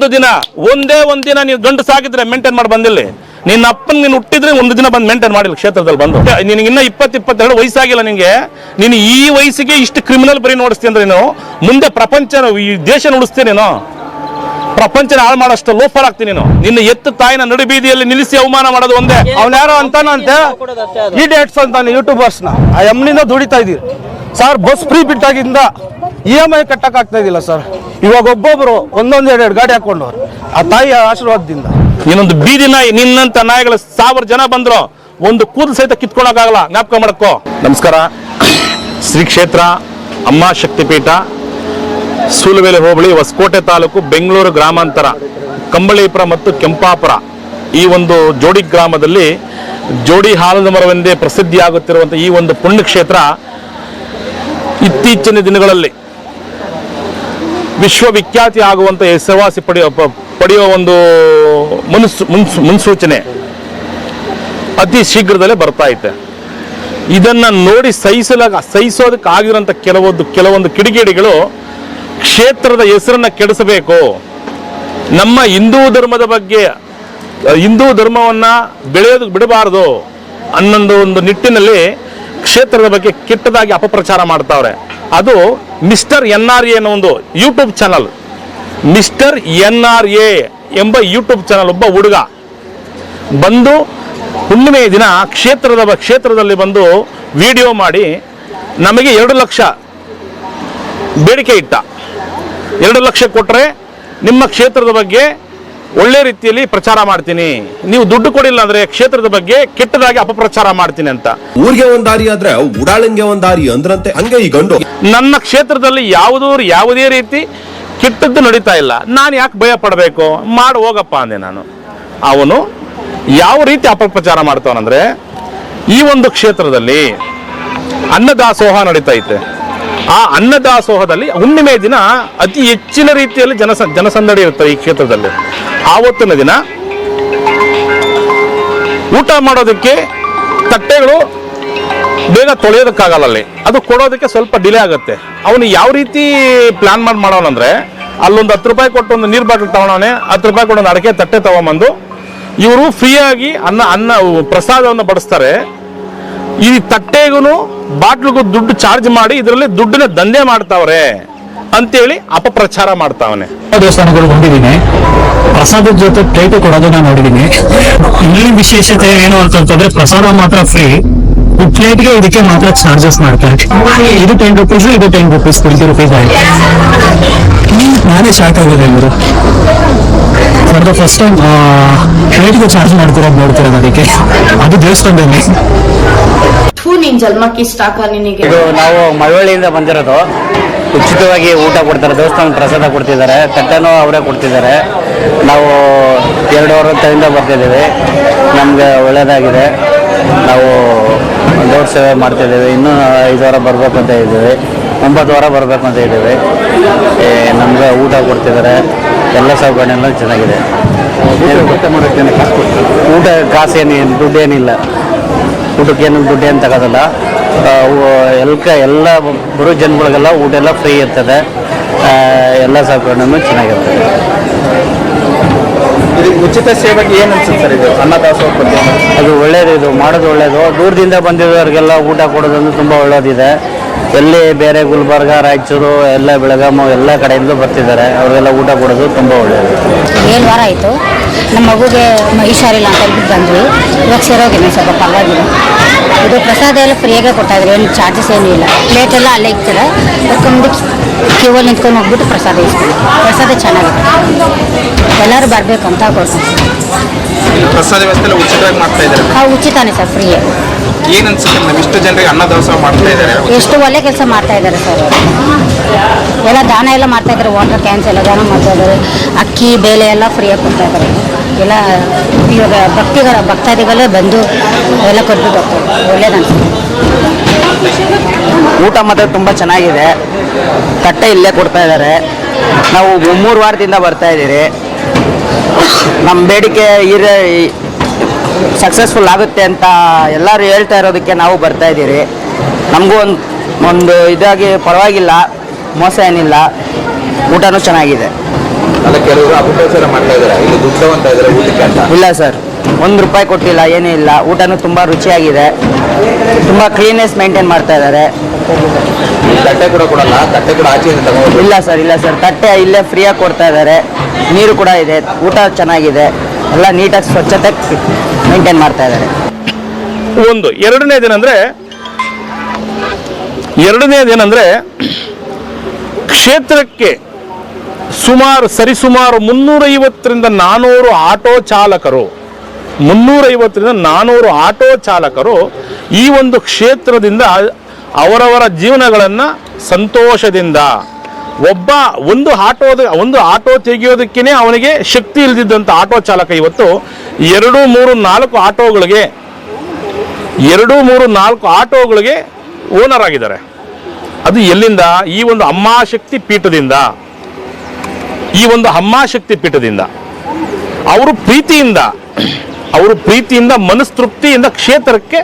ಒಂದು ದಿನ ಒಂದೇ ಒಂದು ದಿನ ನೀವು ಗಂಡು ಸಾಕಿದ್ರೆ ಮೇಂಟೈನ್ ಮಾಡಿ ಬಂದಿಲ್ಲ. ನಿನ್ನ ಅಪ್ಪನ್ ನೀನು ಹುಟ್ಟಿದ್ರೆ ಒಂದು ದಿನ ಬಂದು ಮೇಂಟೈನ್ ಮಾಡಿಲ್ಲ ಕ್ಷೇತ್ರದಲ್ಲಿ ಬಂದು. ನಿನಗೆ ಇನ್ನ ಇಪ್ಪತ್ತು ಇಪ್ಪತ್ತೆರಡು ವಯಸ್ಸಾಗಿಲ್ಲ ನಿನಗೆ ನೀನು ಈ ವಯಸ್ಸಿಗೆ ಇಷ್ಟು ಕ್ರಿಮಿನಲ್ ಬರೀ ನೋಡಿಸ್ತೀನಿ ಅಂದ್ರೆ ನೀನು ಮುಂದೆ ಪ್ರಪಂಚ ಈ ದೇಶ ನುಡಿಸ್ತೀನಿ ನೀನು. ಪ್ರಪಂಚನ ಹಾಳು ಮಾಡೋಷ್ಟು ಲೋಫರ್ ಆಗ್ತೀನಿ ನೀನು. ನಿನ್ನ ಎತ್ತು ತಾಯಿನ ನಡು ಬೀದಿಯಲ್ಲಿ ನಿಲ್ಲಿಸಿ ಅವಮಾನ ಮಾಡೋದು ಒಂದೇ. ಅವನ್ಯಾರೋ ಯಾರೋ ಅಂತಾನಂತೆ ಈ ಡೇಟ್ಸ್ ಅಂತಾನೆ ಯೂಟ್ಯೂಬರ್ಸ್ನ ಆ ಎಮ್ನಿಂದ ದುಡಿತಾ ಇದೀವಿ ಸರ್ ಬಸ್ ಫ್ರೀ ಬಿಟ್ಟಾಗಿಂದ ಇ ಎಂ ಐ ಕಟ್ಟಕ್ ಆಗ್ತಾ ಇದಿಲ್ಲ ಸರ್ ಇವಾಗ ಒಬ್ಬೊಬ್ರು ಒಂದೊಂದು ಎರಡು ಎರಡು ಗಾಡಿ ಹಾಕೊಂಡವ್ರು. ಆ ತಾಯಿಯ ಆಶೀರ್ವಾದದಿಂದ. ಇನ್ನೊಂದು ಬೀದಿ ನಾಯಿ ನಿನ್ನಂತ ನಾಯಿಗಳ ಸಾವಿರ ಜನ ಬಂದ್ರು. ಒಂದು ಕೂದಲು ಸಹಿತ ಕಿತ್ಕೊಳಕ್ಕಾಗಲ್ಲ. ಜ್ಞಾಪಕ ಮಾಡಕ್ಕೋ ನಮಸ್ಕಾರ. ಶ್ರೀ ಕ್ಷೇತ್ರ ಅಮ್ಮ ಶಕ್ತಿಪೀಠ ಸೂಲುವೆಲೆ ಹೋಬಳಿ ಹೊಸಕೋಟೆ ತಾಲೂಕು ಬೆಂಗಳೂರು ಗ್ರಾಮಾಂತರ ಕಂಬಳೀಪುರ ಮತ್ತು ಕೆಂಪಾಪುರ. ಈ ಒಂದು ಜೋಡಿ ಗ್ರಾಮದಲ್ಲಿ ಜೋಡಿ ಹಾಲದ ಮರವೆಂದೇ ಪ್ರಸಿದ್ಧಿಯಾಗುತ್ತಿರುವಂಥ ಈ ಒಂದು ಪುಣ್ಯಕ್ಷೇತ್ರ ಇತ್ತೀಚಿನ ದಿನಗಳಲ್ಲಿ ವಿಶ್ವವಿಖ್ಯಾತಿ ಆಗುವಂಥ ಹೆಸರುವಾಸಿ ಪಡೆಯುವ ಪ- ಪಡೆಯುವ ಒಂದು ಮುನ್ಸು ಮುನ್ಸು, ಮುನ್ಸೂಚನೆ ಅತಿ ಶೀಘ್ರದಲ್ಲೇ ಬರ್ತಾ ಐತೆ. ಇದನ್ನ ನೋಡಿ ಸಹಿಸಲ, ಸಹಿಸೋದಕ್ಕೆ ಆಗಿರೋಂಥ ಕೆಲವೊಂದು ಕೆಲವೊಂದು ಕಿಡಿಗೇಡಿಗಳು ಕ್ಷೇತ್ರದ ಹೆಸರನ್ನ ಕೆಡಿಸಬೇಕು. ನಮ್ಮ ಹಿಂದೂ ಧರ್ಮದ ಬಗ್ಗೆ, ಹಿಂದೂ ಧರ್ಮವನ್ನ ಬೆಳೆಯೋದಕ್ಕೆ ಬಿಡಬಾರದು ಅನ್ನೊಂದು ಒಂದು ನಿಟ್ಟಿನಲ್ಲಿ ಕ್ಷೇತ್ರದ ಬಗ್ಗೆ ಕೆಟ್ಟದಾಗಿ ಅಪಪ್ರಚಾರ ಮಾಡ್ತಾವ್ರೆ. ಅದು ಮಿಸ್ಟರ್ ಎನ್ ಆರ್ ಎ ಅನ್ನೋ ಒಂದು YouTube channel. Mister N R A ಎಂಬ ಯೂಟ್ಯೂಬ್ ಚಾನಲ್ ಒಬ್ಬ ಹುಡುಗ ಬಂದು ಹುಣ್ಣಿಮೆಯ ದಿನ ಕ್ಷೇತ್ರದ ಕ್ಷೇತ್ರದಲ್ಲಿ ಬಂದು ವಿಡಿಯೋ ಮಾಡಿ ನಮಗೆ ಎರಡು ಲಕ್ಷ ಬೇಡಿಕೆ ಇಟ್ಟ. ಎರಡು ಲಕ್ಷ ಕೊಟ್ಟರೆ ನಿಮ್ಮ ಕ್ಷೇತ್ರದ ಬಗ್ಗೆ ಒಳ್ಳೆ ರೀತಿಯಲ್ಲಿ ಪ್ರಚಾರ ಮಾಡ್ತೀನಿ. ನೀವು ದುಡ್ಡು ಕೊಡಿಲ್ಲ ಅಂದ್ರೆ ಕ್ಷೇತ್ರದ ಬಗ್ಗೆ ಕೆಟ್ಟದಾಗಿ ಅಪಪ್ರಚಾರ ಮಾಡ್ತೀನಿ ಅಂತ. ಊರಿಗೆ ಒಂದ್ ದಾರಿ ಆದ್ರೆ ಉಡಾಳಂಗೆ ಒಂದ್ ದಾರಿ ಅಂದ್ರಂತೆ. ಹಂಗೆ ಈ ಗಂಡು. ನನ್ನ ಕ್ಷೇತ್ರದಲ್ಲಿ ಯಾವುದೂ ಯಾವುದೇ ರೀತಿ ಕೆಟ್ಟದ್ದು ನಡೀತಾ ಇಲ್ಲ. ನಾನು ಯಾಕೆ ಭಯ ಪಡಬೇಕು? ಮಾಡಿ ಹೋಗಪ್ಪ ಅಂದೆ ನಾನು. ಅವನು ಯಾವ ರೀತಿ ಅಪಪ್ರಚಾರ ಮಾಡ್ತಾವನಂದ್ರೆ ಈ ಒಂದು ಕ್ಷೇತ್ರದಲ್ಲಿ ಅನ್ನದಾಸೋಹ ನಡೀತಾ ಐತೆ. ಆ ಅನ್ನದಾಸೋಹದಲ್ಲಿ ಹುಣ್ಣಿಮೆ ದಿನ ಅತಿ ಹೆಚ್ಚಿನ ರೀತಿಯಲ್ಲಿ ಜನಸ ಜನಸಂದಡಿ ಇರುತ್ತೆ ಈ ಕ್ಷೇತ್ರದಲ್ಲಿ. ಆವತ್ತಿನ ದಿನ ಊಟ ಮಾಡೋದಕ್ಕೆ ತಟ್ಟೆಗಳು ಬೇಗ ತೊಳೆಯೋದಕ್ಕಾಗಲ್ಲ ಅಲ್ಲಿ. ಅದು ಕೊಡೋದಕ್ಕೆ ಸ್ವಲ್ಪ ಡಿಲೇ ಆಗುತ್ತೆ. ಅವನು ಯಾವ ರೀತಿ ಪ್ಲಾನ್ ಮಾಡಿ ಮಾಡೋನಂದ್ರೆ ಅಲ್ಲೊಂದು ಹತ್ತು ರೂಪಾಯಿ ಕೊಟ್ಟು ಒಂದು ನೀರು ಬಾಟಲ್ ತಗೊಳವನೆ ಹತ್ತು ರೂಪಾಯಿ ಕೊಟ್ಟು ಒಂದು ಅಡಕೆ ತಟ್ಟೆ ತಗೊಂಬಂದು ಇವರು ಫ್ರೀಯಾಗಿ ಅನ್ನ ಅನ್ನ, ಪ್ರಸಾದವನ್ನು ಬಡಿಸ್ತಾರೆ. ಈ ತಟ್ಟೆಗೂ ಬಾಟ್ಲಿಗೂ ದುಡ್ಡು ಚಾರ್ಜ್ ಮಾಡಿ ಇದರಲ್ಲಿ ದುಡ್ಡನ್ನ ದಂಧೆ ಮಾಡ್ತಾವ್ರೆ. ಅಂತೇಳಿ ಅಪಪ್ರಚಾರ ಮಾಡ್ತಾವನೆ. ದೇವಸ್ಥಾನಗಳು ಹೊಂದಿದ್ದೀನಿ. ಪ್ರಸಾದದ ಜೊತೆ ಪ್ಲೇಟು ಕೊಡೋದನ್ನ ನೋಡಿದೀನಿ ಇಲ್ಲಿ ವಿಶೇಷತೆ ಏನು ಅಂತಂತಂದ್ರೆ ಪ್ರಸಾದ ಮಾತ್ರ ಫ್ರೀ ಪ್ಲೇಟ್ಗೆ ಇದಕ್ಕೆ ಮಾತ್ರ ಚಾರ್ಜಸ್ ಮಾಡ್ತಾರೆ. ಇದು ಟೆನ್ ರುಪೀಸ್ ಇದು ಟೆನ್ ರುಪೀಸ್ ಟ್ವೆಂಟಿ ರುಪೀಸ್ ಆಯ್ತು ನಾನೇ ಶಾಕ್ ಆಗಿದೆ ಇವರು ಫಾರ್ ದ ಫಸ್ಟ್ ಟೈಮ್ ಪ್ಲೇಟ್ಗೆ ಚಾರ್ಜ್ ಮಾಡ್ತಿರೋದು ನೋಡ್ತಿರೋದು ಅದಕ್ಕೆ? ಅದು ದೇವಸ್ಥಾನದಲ್ಲಿ. ನಿನ್ ಜನ್ಮಕ್ಕೆ ಇಷ್ಟ ನಿನಗೆ? ಇದು ನಾವು ಮಳವಳ್ಳಿಯಿಂದ ಬಂದಿರೋದು. ಉಚಿತವಾಗಿ ಊಟ ಕೊಡ್ತಾರೆ ದೇವಸ್ಥಾನ ಪ್ರಸಾದ ಕೊಡ್ತಿದ್ದಾರೆ ತಟ್ಟೆನೂ ಅವರೇ ಕೊಡ್ತಿದ್ದಾರೆ. ನಾವು ಎರಡೂವರೆ ಹೊತ್ತಿಂದ ಬರ್ತಿದ್ದೀವಿ. ನಮಗೆ ಒಳ್ಳೆಯದಾಗಿದೆ ನಾವು ದೇವ್ರ ಸೇವೆ ಮಾಡ್ತಿದ್ದೀವಿ. ಇನ್ನೂ ಐದು ವಾರ ಬರಬೇಕು ಅಂತ ಇದ್ದೀವಿ. ಒಂಬತ್ತು ವಾರ ಬರಬೇಕು ಅಂತ ಇದ್ದೀವಿ ನಮಗೆ ಊಟ ಕೊಡ್ತಿದ್ದಾರೆ. ಎಲ್ಲ ಸೌಕರ್ಯ ಚೆನ್ನಾಗಿದೆ. ಊಟ ಕಾಸೇನು ದುಡ್ಡೇನಿಲ್ಲ ಊಟಕ್ಕೆ ಏನು ದುಡ್ಡು ಏನು ತಗೋದಲ್ಲ. ಆ, ಊ- ಎಲ್ಕ ಎಲ್ಲ ಬರೋ ಜನಗಳಿಗೆಲ್ಲ ಊಟ ಎಲ್ಲ ಫ್ರೀ ಇರ್ತದೆ. ಎಲ್ಲ ಸೌಕರ್ಯನೂ ಚೆನ್ನಾಗಿರ್ತದೆ. ಉಚಿತ ಸೇವೆಗೆ ಏನು ಅನ್ಸುತ್ತೆ ಸರ್ ಇದು? ಅನ್ನದಾಸೋಹ ಬಗ್ಗೆ? ಅದು ಒಳ್ಳೇದು ಇದು ಮಾಡೋದು ಒಳ್ಳೇದು. ದೂರದಿಂದ ಬಂದಿರೋರಿಗೆಲ್ಲ ಊಟ ಕೊಡೋದಂದ್ರೆ ತುಂಬ ಒಳ್ಳೇದಿದೆ. ಎಲ್ಲಿ ಬೇರೆ ಗುಲ್ಬರ್ಗ ರಾಯಚೂರು ಎಲ್ಲ ಬೆಳಗಾಮು ಎಲ್ಲ ಕಡೆಯಿಂದ ಬರ್ತಿದ್ದಾರೆ. ಅವರಿಗೆಲ್ಲ ಊಟ ಕೊಡೋದು ತುಂಬ ಒಳ್ಳೆಯದು ಏಳು ವಾರ ಆಯಿತು. ನಮ್ಮ ಮಗುಗೆ ಮ- ಹುಷಾರಿಲ್ಲ ಅಂತ ಹೇಳ್ಬಿಟ್ಟು ಬಂದ್ವಿ. ಇವಾಗ ಸೇರೋಗಿಲ್ಲ ಸ್ವಲ್ಪ ಪರವಾಗಿಲ್ಲ. ಇದು ಪ್ರಸಾದ ಎಲ್ಲ ಫ್ರೀಯಾಗೆ ಕೊಡ್ತಾ ಇದ್ದಾರೆ ಏನು ಚಾರ್ಜಸ್ ಏನೂ ಇಲ್ಲ. ಪ್ಲೇಟ್ ಎಲ್ಲ ಅಲ್ಲೇ ಇಕ್ತಾರೆ ಅದಕ್ಕೊಂದು ಕ್ಯೂವಲ್ಲಿ ನಿಂತ್ಕೊಂಡು ಹೋಗ್ಬಿಟ್ಟು ಪ್ರಸಾದ ಇಸ್ಕೊಂಡು ಪ್ರಸಾದ ಚೆನ್ನಾಗಿದೆ ಎಲ್ಲರೂ ಬರಬೇಕು ಅಂತ ಕೊಡ್ತೀನಿ ಪ್ರಸಾದ ವ್ಯವಸ್ಥೆ ಎಲ್ಲ ಉಚಿತವಾಗಿ ಮಾಡ್ತಾ ಇದ್ದಾರೆ. ಆ ಉಚಿತನೇ ಸರ್ ಫ್ರೀ ಏನ್ ಅನ್ಸುತ್ತೆ ಮೇಡಮ್? ಇಷ್ಟು ಜನರಿಗೆ ಅನ್ನದಾಸೋಹ ಮಾಡ್ತಾ ಇದ್ದಾರೆ. ಎಷ್ಟು ಒಳ್ಳೆ ಕೆಲಸ ಮಾಡ್ತಾ ಇದ್ದಾರೆ ಸರ್. ಎಲ್ಲ ದಾನ ಎಲ್ಲ ಮಾಡ್ತಾ ಇದ್ದಾರೆ. ವಾಟರ್ ಕ್ಯಾನ್ಸ್ ಎಲ್ಲ ದಾನ ಮಾಡ್ತಾ ಇದ್ದಾರೆ. ಅಕ್ಕಿ ಬೇಳೆ ಎಲ್ಲ ಫ್ರೀಯಾಗಿ ಕೊಡ್ತಾ ಇದ್ದಾರೆ. ಎಲ್ಲ ಇವಾಗ ಭಕ್ತಿಗಳ ಭಕ್ತಾದಿಗಳೇ ಬಂದು ಎಲ್ಲ ಕೊಟ್ಬಿಟ್ಟು ಹೋಗ್ತಾರೆ. ಊಟ ಮಾತ್ರ ತುಂಬ ಚೆನ್ನಾಗಿದೆ. ತಟ್ಟೆ ಇಲ್ಲೇ ಕೊಡ್ತಾ ಇದ್ದಾರೆ. ನಾವು ಮೂರು ವಾರದಿಂದ ಬರ್ತಾ ಇದ್ದೀರಿ. ನಮ್ಮ ಬೇಡಿಕೆ ಇರ ಸಕ್ಸಸ್ಫುಲ್ ಆಗುತ್ತೆ ಅಂತ ಎಲ್ಲರೂ ಹೇಳ್ತಾ ಇರೋದಕ್ಕೆ ನಾವು ಬರ್ತಾ ಇದ್ದೀರಿ. ನಮಗೂ ಒಂದು ಒಂದು ಇದಾಗಿ ಪರವಾಗಿಲ್ಲ. ಮೋಸ ಏನಿಲ್ಲ. ಊಟನೂ ಚೆನ್ನಾಗಿದೆ. ಅಲ್ಲ ಕೆಲವರು ಅಪಪ್ರಚಾರ ಮಾಡ್ತಾ ಇದ್ದಾರೆ ಇಲ್ಲಿ ದುಡ್ಡು ತಗೊಂತಾ ಇದಾರೆ ಊಟಕ್ಕೆ ಅಂತ. ಇಲ್ಲ ಸರ್ ಒಂದು ರೂಪಾಯಿ ಕೊಟ್ಟಿಲ್ಲ ಏನೂ ಇಲ್ಲ. ಊಟನೂ ತುಂಬ ರುಚಿಯಾಗಿದೆ. ತುಂಬ ಕ್ಲೀನೆಸ್ ಮೇಂಟೈನ್ ಮಾಡ್ತಾ ಇದ್ದಾರೆ ಇಲ್ಲಿ ತಟ್ಟೆ ಕೂಡ ಕೊಡಲ್ಲ ತಟ್ಟೆ ಕೂಡ ಆಚೆ ತಗೊಂಡು ಇಲ್ಲ ಸರ್ ಇಲ್ಲ ಸರ್. ತಟ್ಟೆ ಇಲ್ಲೇ ಫ್ರೀಯಾಗಿ ಕೊಡ್ತಾ ಇದ್ದಾರೆ ನೀರು ಕೂಡ ಇದೆ ಊಟ ಚೆನ್ನಾಗಿದೆ. ಎಲ್ಲ ನೀಟಾಗಿ ಸ್ವಚ್ಛತೆ ಮೇಂಟೈನ್ ಮಾಡ್ತಾ ಇದ್ದಾರೆ ಒಂದು ಎರಡನೇದೇನೆಂದ್ರೆ ಎರಡನೇದೇನೆಂದ್ರೆ ಕ್ಷೇತ್ರಕ್ಕೆ ಸುಮಾರು, ಸರಿಸುಮಾರು ಮುನ್ನೂರೈವತ್ತರಿಂದ ನಾನೂರು ಆಟೋ ಚಾಲಕರು, ಮುನ್ನೂರೈವತ್ತರಿಂದ ನಾನೂರು ಆಟೋ ಚಾಲಕರು ಈ ಒಂದು ಕ್ಷೇತ್ರದಿಂದ ಅವರವರ ಜೀವನಗಳನ್ನು ಸಂತೋಷದಿಂದ, ಒಬ್ಬ ಒಂದು ಆಟೋದ ಒಂದು ಆಟೋ ತೆಗೆಯೋದಕ್ಕೇ ಅವನಿಗೆ ಶಕ್ತಿ ಇಲ್ದಿದ್ದಂಥ ಆಟೋ ಚಾಲಕ ಇವತ್ತು ಎರಡು, ಮೂರು, ನಾಲ್ಕು ಆಟೋಗಳಿಗೆ, ಎರಡು, ಮೂರು, ನಾಲ್ಕು ಆಟೋಗಳಿಗೆ ಓನರ್ ಆಗಿದ್ದಾರೆ. ಅದು ಎಲ್ಲಿಂದ? ಈ ಒಂದು ಅಮ್ಮಾಶಕ್ತಿ ಪೀಠದಿಂದ. ಈ ಒಂದು ಹಮ್ಮಾಶಕ್ತಿ ಪೀಠದಿಂದ, ಅವರು ಪ್ರೀತಿಯಿಂದ ಅವರು ಪ್ರೀತಿಯಿಂದ, ಮನಸ್ತೃಪ್ತಿಯಿಂದ ಕ್ಷೇತ್ರಕ್ಕೆ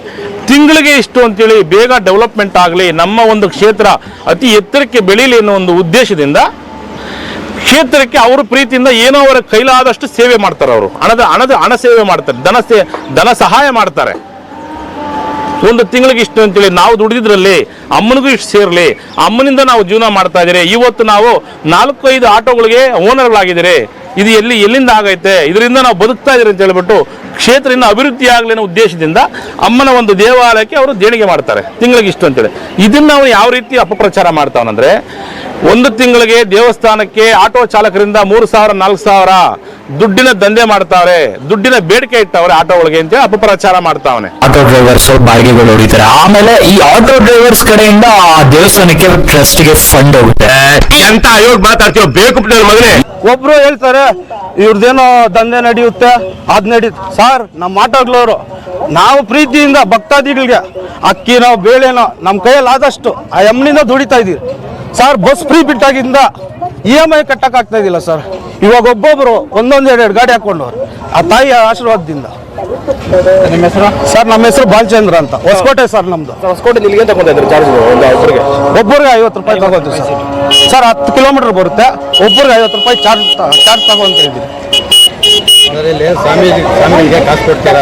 ತಿಂಗಳಿಗೆ ಇಷ್ಟು ಅಂತೇಳಿ ಬೇಗ ಡೆವಲಪ್ಮೆಂಟ್ ಆಗಲಿ, ನಮ್ಮ ಒಂದು ಕ್ಷೇತ್ರ ಅತಿ ಎತ್ತರಕ್ಕೆ ಬೆಳೀಲಿ ಅನ್ನೋ ಒಂದು ಉದ್ದೇಶದಿಂದ ಕ್ಷೇತ್ರಕ್ಕೆ ಅವರು ಪ್ರೀತಿಯಿಂದ ಏನೋ ಅವರ ಕೈಲಾದಷ್ಟು ಸೇವೆ ಮಾಡ್ತಾರೆ ಅವರು. ಹಣದ ಹಣದ, ಹಣ ಸೇವೆ ಮಾಡ್ತಾರೆ. ಧನ ಸೇ, ಧನ ಸಹಾಯ ಮಾಡ್ತಾರೆ. ಒಂದು ತಿಂಗಳಿಗೆ ಇಷ್ಟು ಅಂತೇಳಿ ನಾವು ದುಡಿದ್ರಲ್ಲಿ ಅಮ್ಮನಿಗೂ ಇಷ್ಟು ಸೇರಲಿ. ಅಮ್ಮನಿಂದ ನಾವು ಜೀವನ ಮಾಡ್ತಾ ಇದ್ದೀರಿ. ಇವತ್ತು ನಾವು ನಾಲ್ಕು, ಐದು ಆಟೋಗಳಿಗೆ ಓನರ್ಗಳಾಗಿದ್ದೀರಿ. ಇದು ಎಲ್ಲಿ, ಎಲ್ಲಿಂದ ಆಗೈತೆ? ಇದರಿಂದ ನಾವು ಬದುಕ್ತಾ ಇದ್ದೀರಿ ಅಂತ ಹೇಳ್ಬಿಟ್ಟು ಕ್ಷೇತ್ರದಿಂದ ಅಭಿವೃದ್ಧಿ ಆಗಲಿ ಅನ್ನೋ ಉದ್ದೇಶದಿಂದ ಅಮ್ಮನ ಒಂದು ದೇವಾಲಯಕ್ಕೆ ಅವರು ದೇಣಿಗೆ ಮಾಡ್ತಾರೆ. ತಿಂಗಳಿಗೆ ಇಷ್ಟು ಅಂತೇಳಿ. ಇದನ್ನ ನಾವು ಯಾವ ರೀತಿ ಅಪಪ್ರಚಾರ ಮಾಡ್ತಾವನಂದ್ರೆ ಒಂದು ತಿಂಗಳಿಗೆ ದೇವಸ್ಥಾನಕ್ಕೆ ಆಟೋ ಚಾಲಕರಿಂದ ಮೂರು ಸಾವಿರ ನಾಲ್ಕು ಸಾವಿರ ದುಡ್ಡಿನ ದಂಧೆ ಮಾಡ್ತಾವ್ರೆ. ದುಡ್ಡಿನ ಬೇಡಿಕೆ ಇಟ್ಟವ್ರೆ ಒಳಗೆ ಅಂತ ಅಪಪ್ರಚಾರ ಮಾಡ್ತಾವನೆ. ಆಟೋ ಡ್ರೈವರ್ಸ್ ಬಾಡಿಗೆಗಳು ಹೊಡಿತಾರೆ. ಆಮೇಲೆ ಈ ಆಟೋ ಡ್ರೈವರ್ಸ್ ಕಡೆಯಿಂದ ಆ ದೇವಸ್ಥಾನಕ್ಕೆ ಟ್ರಸ್ಟ್ಗೆ ಫಂಡ್ ಹೋಗುತ್ತೆ ಎಂತ ಇವ್ರು ಮಾತಾಡ್ತೀವಿ ಬೇಕು ಮಗನೇ. ಒಬ್ರು ಹೇಳ್ತಾರೆ ಇವ್ರದೇನೋ ದಂಧೆ ನಡೆಯುತ್ತೆ ಅದ್ ನಡೀತು ಸರ್ ನಮ್ಮ ಆಟೋಗ್ಲವರು ನಾವು ಪ್ರೀತಿಯಿಂದ ಭಕ್ತಾದಿಗಳಿಗೆ ಅಕ್ಕಿನೋ ಬೇಳೆನೋ ನಮ್ಮ ಕೈಯಲ್ಲಿ ಆದಷ್ಟು ಆ ಎಮ್ನಿಂದ ದುಡಿತಾ ಇದೀವಿ ಸರ್ ಬಸ್ ಫ್ರೀ ಬಿಟ್ಟಾಗಿಂದ ಇ ಎಂ ಐ ಕಟ್ಟಕ್ ಆಗ್ತಾ ಇದಿಲ್ಲ ಸರ್ ಇವಾಗ ಒಬ್ಬೊಬ್ರು ಒಂದೊಂದು ಎರಡು ಗಾಡಿ ಹಾಕೊಂಡವ್ರು. ಆ ತಾಯಿಯ ಆಶೀರ್ವಾದದಿಂದ. ನಿಮ್ಮ ಹೆಸರು? ಸರ್ ನಮ್ಮ ಹೆಸರು ಬಾಲಚಂದ್ರ ಅಂತ. ಹೊಸಕೋಟೆ ಸರ್ ನಮ್ದು. ಹೊಸಕೋಟೆ ಇಲ್ಲಿಗೆ ತಗೊಂತ ಇದ್ರು ಚಾರ್ಜ್ ಒಂದು ಒಬ್ಬರಿಗೆ? ಒಬ್ಬರಿಗೆ ಐವತ್ತು ರೂಪಾಯಿ ತಗೋತೀವಿ ಸರ್ ಸರ್ ಹತ್ತು ಕಿಲೋಮೀಟರ್ ಬರುತ್ತೆ. ಒಬ್ಬರಿಗೆ ಐವತ್ತು ರೂಪಾಯಿ ಚಾರ್ಜ್ ಚಾರ್ಜ್ ತಗೊಂತ ಇದ್ದೀವಿ. ಕಾಸು ಕೊಡ್ತಾರೆ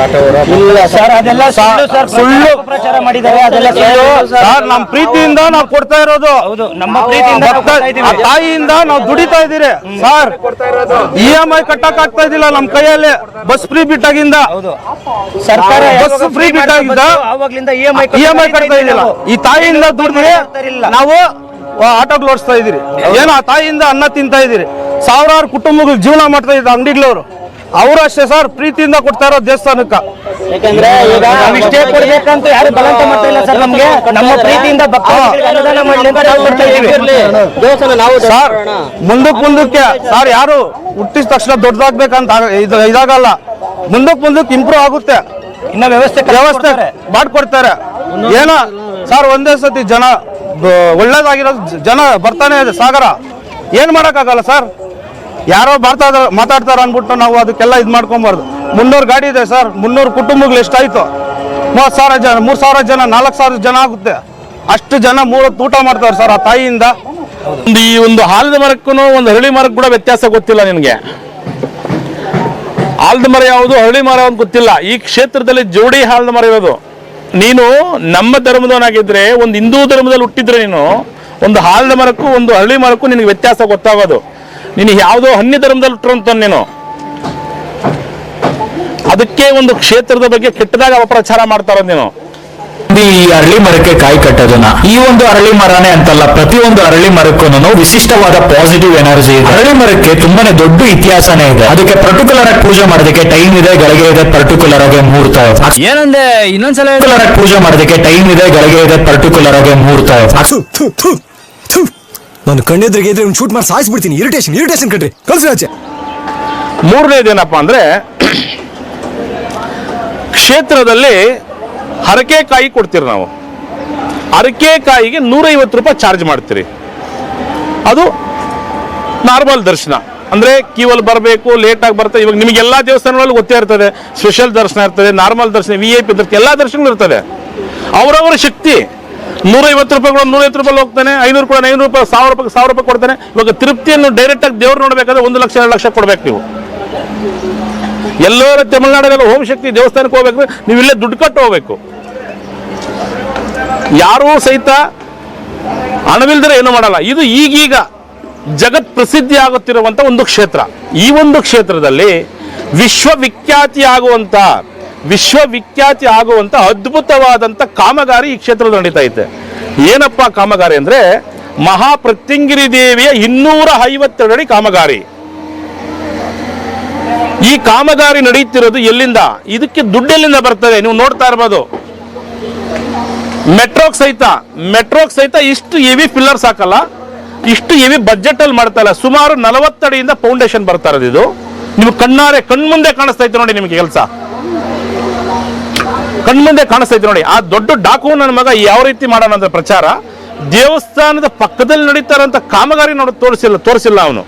ಇಲ್ಲ ಸರ್ ಅದೆಲ್ಲ ಸುಳ್ಳು ಸರ್ ಸುಳ್ಳು. ಪ್ರಚಾರ ಮಾಡಿದ್ದಾರೆ ಅದೆಲ್ಲ ಸುಳ್ಳು. ಸರ್ ನಮ್ಮ ಪ್ರೀತಿಯಿಂದ ನಾವು ಕೊಡ್ತಾ ಇರೋದು. ಹೌದು ನಮ್ಮ ಪ್ರೀತಿಯಿಂದ ಕೊಡ್ತಾ ಇದ್ದೀವಿ. ಆ ತಾಯಿಯಿಂದ ನಾವು ದುಡಿತಾ ಇದ್ದೀರಿ. ಸರ್ ಇ ಎಂ ಐ ಕಟ್ಟಕ್ ಆಗ್ತಾ ಇದಿಲ್ಲ ನಮ್ಮ ಕೈಯಲ್ಲಿ ಬಸ್ ಫ್ರೀ ಬಿಟ್ಟಾಗಿಂದ. ಸರ್ಕಾರ ಬಸ್ ಫ್ರೀ ಬಿಟ್ಟಾಗಿಂದ ಆವಾಗ್ಲಿಂದ E M I E M I ಕಟ್ತಾ ಇದ್ದಿಲ್ಲ. ಈ ತಾಯಿಯಿಂದ ದುಡಿದ್ರೆ ನಾವು ಆಟೋಗಳು ಓಡಿಸ್ತಾ ಇದೀರಿ ಏನೋ ಆ ತಾಯಿಯಿಂದ ಅನ್ನ ತಿಂತಾ ಇದೀರಿ ಸಾವಿರಾರು ಕುಟುಂಬಗಳು ಜೀವನ ಮಾಡ್ತಾ ಇದ್ದ ಅಂಗಡಿಗಳವರು. ಅವರು ಅಷ್ಟೇ ಸರ್ ಪ್ರೀತಿಯಿಂದ ಕೊಡ್ತಾ ಇರೋ ದೇವಸ್ಥಾನಕ್ಕ. ಯಾಕಂದ್ರೆ ಈಗ ನಾವು ಇಷ್ಟೇ ಕೊಡ್ಬೇಕಂತ ಯಾರು ಬಲವಂತ ಮಾಡ್ತಾ ಇಲ್ಲ ಸರ್ ನಮ್ಗೆ. ನಮ್ಮ ಪ್ರೀತಿಯಿಂದ ಭಕ್ತರಿಗೆ ಅನುದಾನ ಮಾಡ್ಲಿ ಅಂತ ನಾವು ಕೊಡ್ತಾ ಇದೀವಿ ಸರ್ ಮುಂದಕ್ಕೆ ಮುಂದಕ್ಕೆ ಸರ್ ಯಾರು ಹುಟ್ಟಿದ ತಕ್ಷಣ ದೊಡ್ಡದಾಗ್ಬೇಕಂತ ಆಗ- ಇದು ಇದಾಗಲ್ಲ. ಮುಂದಕ್ಕೆ ಮುಂದಕ್ಕೆ ಇಂಪ್ರೂವ್ ಆಗುತ್ತೆ. ಇನ್ನ ವ್ಯವಸ್ಥೆ ವ್ಯವಸ್ಥೆ ಮಾಡ್ಕೊಡ್ತಾರೆ. ಏನೋ? ಸರ್ ಒಂದೇ ಸತಿ ಜನ ಬ- ಜ- ಜನ ಬರ್ತಾನೆ ಇದೆ. ಸಾಗರ ಏನ್ ಮಾಡಕ್ಕಾಗಲ್ಲ ಸರ್? ಯಾರೋ ಬರ್ತಾ ಮಾತಾಡ್ತಾರೆ ಅನ್ಬಿಟ್ಟು ನಾವು ಅದಕ್ಕೆಲ್ಲ ಇದು ಮಾಡ್ಕೊಬಾರ್ದು. ಮುನ್ನೂರು ಗಾಡಿ ಇದೆ ಸರ್, ಮುನ್ನೂರು ಕುಟುಂಬಗಳು ಎಷ್ಟಾಯ್ತು? ಮೂವತ್ತು ಸಾವಿರ ಜನ, ಮೂರು ಸಾವಿರ ಜನ, ನಾಲ್ಕು ಸಾವಿರ ಜನ ಆಗುತ್ತೆ. ಅಷ್ಟು ಜನ ಮೂವತ್ತು ಊಟ ಮಾಡ್ತಾರೆ ಸರ್ ಆ ತಾಯಿಯಿಂದ. ಒಂದು ಈ ಒಂದು ಹಾಲಿನ ಮರಕ್ಕೂ ಒಂದು ಹರಳಿ ಮರಕ್ಕೆ ಕೂಡ ವ್ಯತ್ಯಾಸ ಗೊತ್ತಿಲ್ಲ ನಿನಗೆ. ಹಾಲದ ಮರ ಯಾವುದು, ಹರಳಿ ಮರ ಅಂತ ಗೊತ್ತಿಲ್ಲ. ಈ ಕ್ಷೇತ್ರದಲ್ಲಿ ಜೋಡಿ ಹಾಲದ ಮರ ಇರೋದು. ನೀನು ನಮ್ಮ ಧರ್ಮದವನಾಗಿದ್ರೆ, ಒಂದು ಹಿಂದೂ ಧರ್ಮದಲ್ಲಿ ಹುಟ್ಟಿದ್ರೆ ನೀನು ಒಂದು ಹಾಲದ ಮರಕ್ಕೂ ಒಂದು ಹರಳಿ ಮರಕ್ಕೂ ನಿನಗೆ ವ್ಯತ್ಯಾಸ ಗೊತ್ತಾಗೋದು. ನೀನು ಯಾವುದೋ ಅನ್ಯ ಧರ್ಮದಲ್ಲಿ ಹುಟ್ಟಿರೋಂಥ ನೀನು. ಅದಕ್ಕೆ ಒಂದು ಕ್ಷೇತ್ರದ ಬಗ್ಗೆ ಕೆಟ್ಟದಾಗ ಅಪಪ್ರಚಾರ ಮಾಡ್ತಾರ ನೀನು. ಈ ಅರಳಿ ಮರಕ್ಕೆ ಕಾಯಿ ಕಟ್ಟೋದನ್ನ. ಈ ಒಂದು ಅರಳಿ ಮರನೇ ಅಂತಲ್ಲ ಪ್ರತಿಯೊಂದು ಅರಳಿ ಮರಕ್ಕೂ ವಿಶಿಷ್ಟವಾದ ಪಾಸಿಟಿವ್ ಎನರ್ಜಿ ಇದೆ. ಅರಳಿ ಮರಕ್ಕೆ ತುಂಬಾನೇ ದೊಡ್ಡ ಇತಿಹಾಸನೇ ಇದೆ. ಅದಕ್ಕೆ ಪರ್ಟಿಕ್ಯುಲರ್ ಆಗಿ ಪೂಜೆ ಮಾಡೋದಕ್ಕೆ ಟೈಮ್ ಇದೆ ಗಳಿಗೆ ಇದೆ ಪರ್ಟಿಕ್ಯುಲರ್ ಆಗಿ ಮುಹೂರ್ತ. ಏನಂದೆ ಇನ್ನೊಂದ್ಸಲ ಪೂಜೆ ಮಾಡೋದಕ್ಕೆ ಟೈಮ್ ಇದೆ ಗಳಿಗೆ ಇದೆ ಪರ್ಟಿಕ್ಯುಲರ್ ಆಗಿ ಮುಹೂರ್ತ. ನಾನು ಕಣ್ಣೆದ್ರಿಗೆ ಇದ್ರೆ ಶೂಟ್ ಮಾಡಿ ಸಾಯಿಸ್ಬಿಡ್ತೀನಿ. ಇರಿಟೇಷನ್ ಇರಿಟೇಷನ್ ಕಣ್ರಿ. ಕಳ್ಸಿ ಆಚೆ. ಮೂರನೇದೇನಪ್ಪ ಅಂದ್ರೆ ಕ್ಷೇತ್ರದಲ್ಲಿ ಹರಕೆಕಾಯಿ ಕೊಡ್ತೀರಿ ನಾವು. ಹರಕೆಕಾಯಿಗೆ ನೂರೈವತ್ತು ರೂಪಾಯಿ ಚಾರ್ಜ್ ಮಾಡ್ತೀರಿ. ಅದು ನಾರ್ಮಲ್ ದರ್ಶನ. ಅಂದ್ರೆ ಕ್ಯೂವಲ್ಲಿ ಬರಬೇಕು ಲೇಟಾಗಿ ಬರ್ತದೆ ಇವಾಗ ನಿಮಗೆ ಎಲ್ಲ ದೇವಸ್ಥಾನಗಳಲ್ಲಿ ಗೊತ್ತೇ ಇರ್ತದೆ. ಸ್ಪೆಷಲ್ ದರ್ಶನ ಇರ್ತದೆ ನಾರ್ಮಲ್ ದರ್ಶನ ವಿ ಐ ಪಿ ದರ್ಶನ, ಎಲ್ಲ ದರ್ಶನಗಳು ಇರ್ತದೆ. ಅವರವರ ಶಕ್ತಿ. ನೂರೈವತ್ತು ರೂಪಾಯಿ ಕೂಡ ನೂರೈವತ್ತು ರೂಪಾಯಿ ಹೋಗ್ತಾನೆ, ಐನೂರು ಕೂಡ ಐನೂರು ರೂಪಾಯಿ, ಸಾವಿರ ರೂಪಾಯಿ ಸಾವಿರ ರೂಪಾಯಿ ಕೊಡ್ತಾನೆ. ಇವಾಗ ತೃಪ್ತಿಯನ್ನು ಡೈರೆಕ್ಟ್ ಆಗಿ ದೇವ್ರು ನೋಡಬೇಕಾದ್ರೆ ಒಂದು ಲಕ್ಷ, ಎರಡು ಲಕ್ಷ ಕೊಡ್ಬೇಕು ನೀವು. ಎಲ್ಲರ ತಮಿಳ್ನಾಡಲ್ಲಿ ಹೋಮ್ ಶಕ್ತಿ ದೇವಸ್ಥಾನಕ್ಕೆ ಹೋಗ್ಬೇಕು ನೀವು ಇಲ್ಲೇ ದುಡ್ಡು ಕಟ್ಟು ಹೋಗ್ಬೇಕು. ಯಾರೂ ಸಹಿತ ಹಣವಿಲ್ದರೆ ಏನು ಮಾಡಲ್ಲ. ಇದು ಈಗೀಗ ಜಗತ್ ಪ್ರಸಿದ್ಧಿ ಆಗುತ್ತಿರುವಂಥ ಒಂದು ಕ್ಷೇತ್ರ. ಈ ಒಂದು ಕ್ಷೇತ್ರದಲ್ಲಿ ವಿಶ್ವವಿಖ್ಯಾತಿ ಆಗುವಂತ ವಿಶ್ವವಿಖ್ಯಾತಿ ಆಗುವಂತ ಅದ್ಭುತವಾದಂತ ಕಾಮಗಾರಿ ಈ ಕ್ಷೇತ್ರದಲ್ಲಿ ನಡೀತಾ ಐತೆ. ಏನಪ್ಪ ಕಾಮಗಾರಿ ಅಂದ್ರೆ ಮಹಾಪ್ರತ್ಯಂಗಿರಿ ದೇವಿಯ ಇನ್ನೂರ ಐವತ್ತೆರಡು ಅಡಿ ಕಾಮಗಾರಿ. ಈ ಕಾಮಗಾರಿ ನಡೆಯುತ್ತಿರೋದು ಎಲ್ಲಿಂದ? ಇದಕ್ಕೆ ದುಡ್ಡೆಲ್ಲಿಂದ ಬರ್ತದೆ? ನೀವು ನೋಡ್ತಾ ಇರ್ಬೋದು. ಮೆಟ್ರೋಕ್ ಸಹಿತ ಮೆಟ್ರೋಕ್ ಸಹಿತ ಇಷ್ಟು ಹೆವಿ ಪಿಲ್ಲರ್ಸ್ ಹಾಕಲ್ಲ, ಇಷ್ಟು ಹೆವಿ ಬಜೆಟ್ ಅಲ್ಲಿ ಮಾಡ್ತಾ ಇಲ್ಲ. ಸುಮಾರು ನಲವತ್ತಡಿಯಿಂದ ಫೌಂಡೇಶನ್ ಬರ್ತಾ ಇರೋದು ಇದು. ನಿಮ್ಗೆ ಕಣ್ಣಾರೆ, ಕಣ್ಮುಂದೆ ಕಾಣಿಸ್ತಾ ಇತ್ತು ನೋಡಿ ನಿಮಗೆ ಕೆಲಸ. ಕಣ್ಮುಂದೆ ಕಾಣಿಸ್ತಾ ಇತ್ತು ನೋಡಿ. ಆ ದೊಡ್ಡ ಡಾಕು ನನ್ನ ಮಗ ಯಾವ ರೀತಿ ಮಾಡೋಣ ಅಂತ ಪ್ರಚಾರ? ದೇವಸ್ಥಾನದ ಪಕ್ಕದಲ್ಲಿ ನಡೀತಾರಂತ ಕಾಮಗಾರಿ ನೋಡ, ತೋರಿಸಿಲ್ಲ ತೋರಿಸಿಲ್ಲ ಅವನು.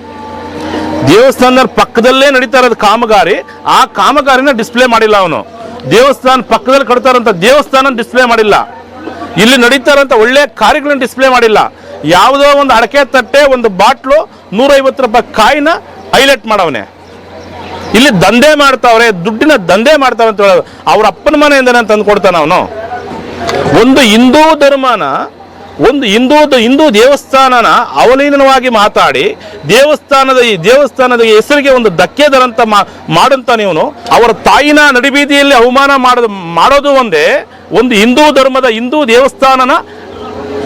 ದೇವಸ್ಥಾನದ ಪಕ್ಕದಲ್ಲೇ ನಡೀತಾ ಇರೋದು ಕಾಮಗಾರಿ. ಆ ಕಾಮಗಾರಿನ ಡಿಸ್ಪ್ಲೇ ಮಾಡಿಲ್ಲ ಅವನು. ದೇವಸ್ಥಾನ ಪಕ್ಕದಲ್ಲಿ ಕಡ್ತಾರಂತ ದೇವಸ್ಥಾನ ಡಿಸ್ಪ್ಲೇ ಮಾಡಿಲ್ಲ. ಇಲ್ಲಿ ನಡೀತಾ ಇರೋಂಥ ಒಳ್ಳೆ ಕಾರ್ಯಗಳನ್ನ ಡಿಸ್ಪ್ಲೇ ಮಾಡಿಲ್ಲ. ಯಾವುದೋ ಒಂದು ಅಡಕೆ ತಟ್ಟೆ, ಒಂದು ಬಾಟ್ಲು, ನೂರೈವತ್ತು ರೂಪಾಯಿ ಕಾಯಿನ ಹೈಲೈಟ್ ಮಾಡವನೆ. ಇಲ್ಲಿ ದಂಧೆ ಮಾಡ್ತಾವ್ರೆ, ದುಡ್ಡಿನ ದಂಧೆ ಮಾಡ್ತಾವೆ ಅಂತ ಹೇಳೋದು. ಅವ್ರ ಅಪ್ಪನ ಮನೆಯಿಂದನೇ ತಂದು ಕೊಡ್ತಾನೆ ಅವನು. ಒಂದು ಹಿಂದೂ ಧರ್ಮನ, ಒಂದು ಹಿಂದೂ ಹಿಂದೂ ದೇವಸ್ಥಾನನ ಅವಲೀನವಾಗಿ ಮಾತಾಡಿ, ದೇವಸ್ಥಾನದ ಈ ದೇವಸ್ಥಾನದ ಹೆಸರಿಗೆ ಒಂದು ಧಕ್ಕೆ ತರಂತ ಮಾ ಮಾಡಂತ ನೀವು ಅವರ ತಾಯಿನ ನಡಿಬೀದಿಯಲ್ಲಿ ಅವಮಾನ ಮಾಡೋದು ಮಾಡೋದು ಒಂದೇ, ಒಂದು ಹಿಂದೂ ಧರ್ಮದ ಹಿಂದೂ ದೇವಸ್ಥಾನನ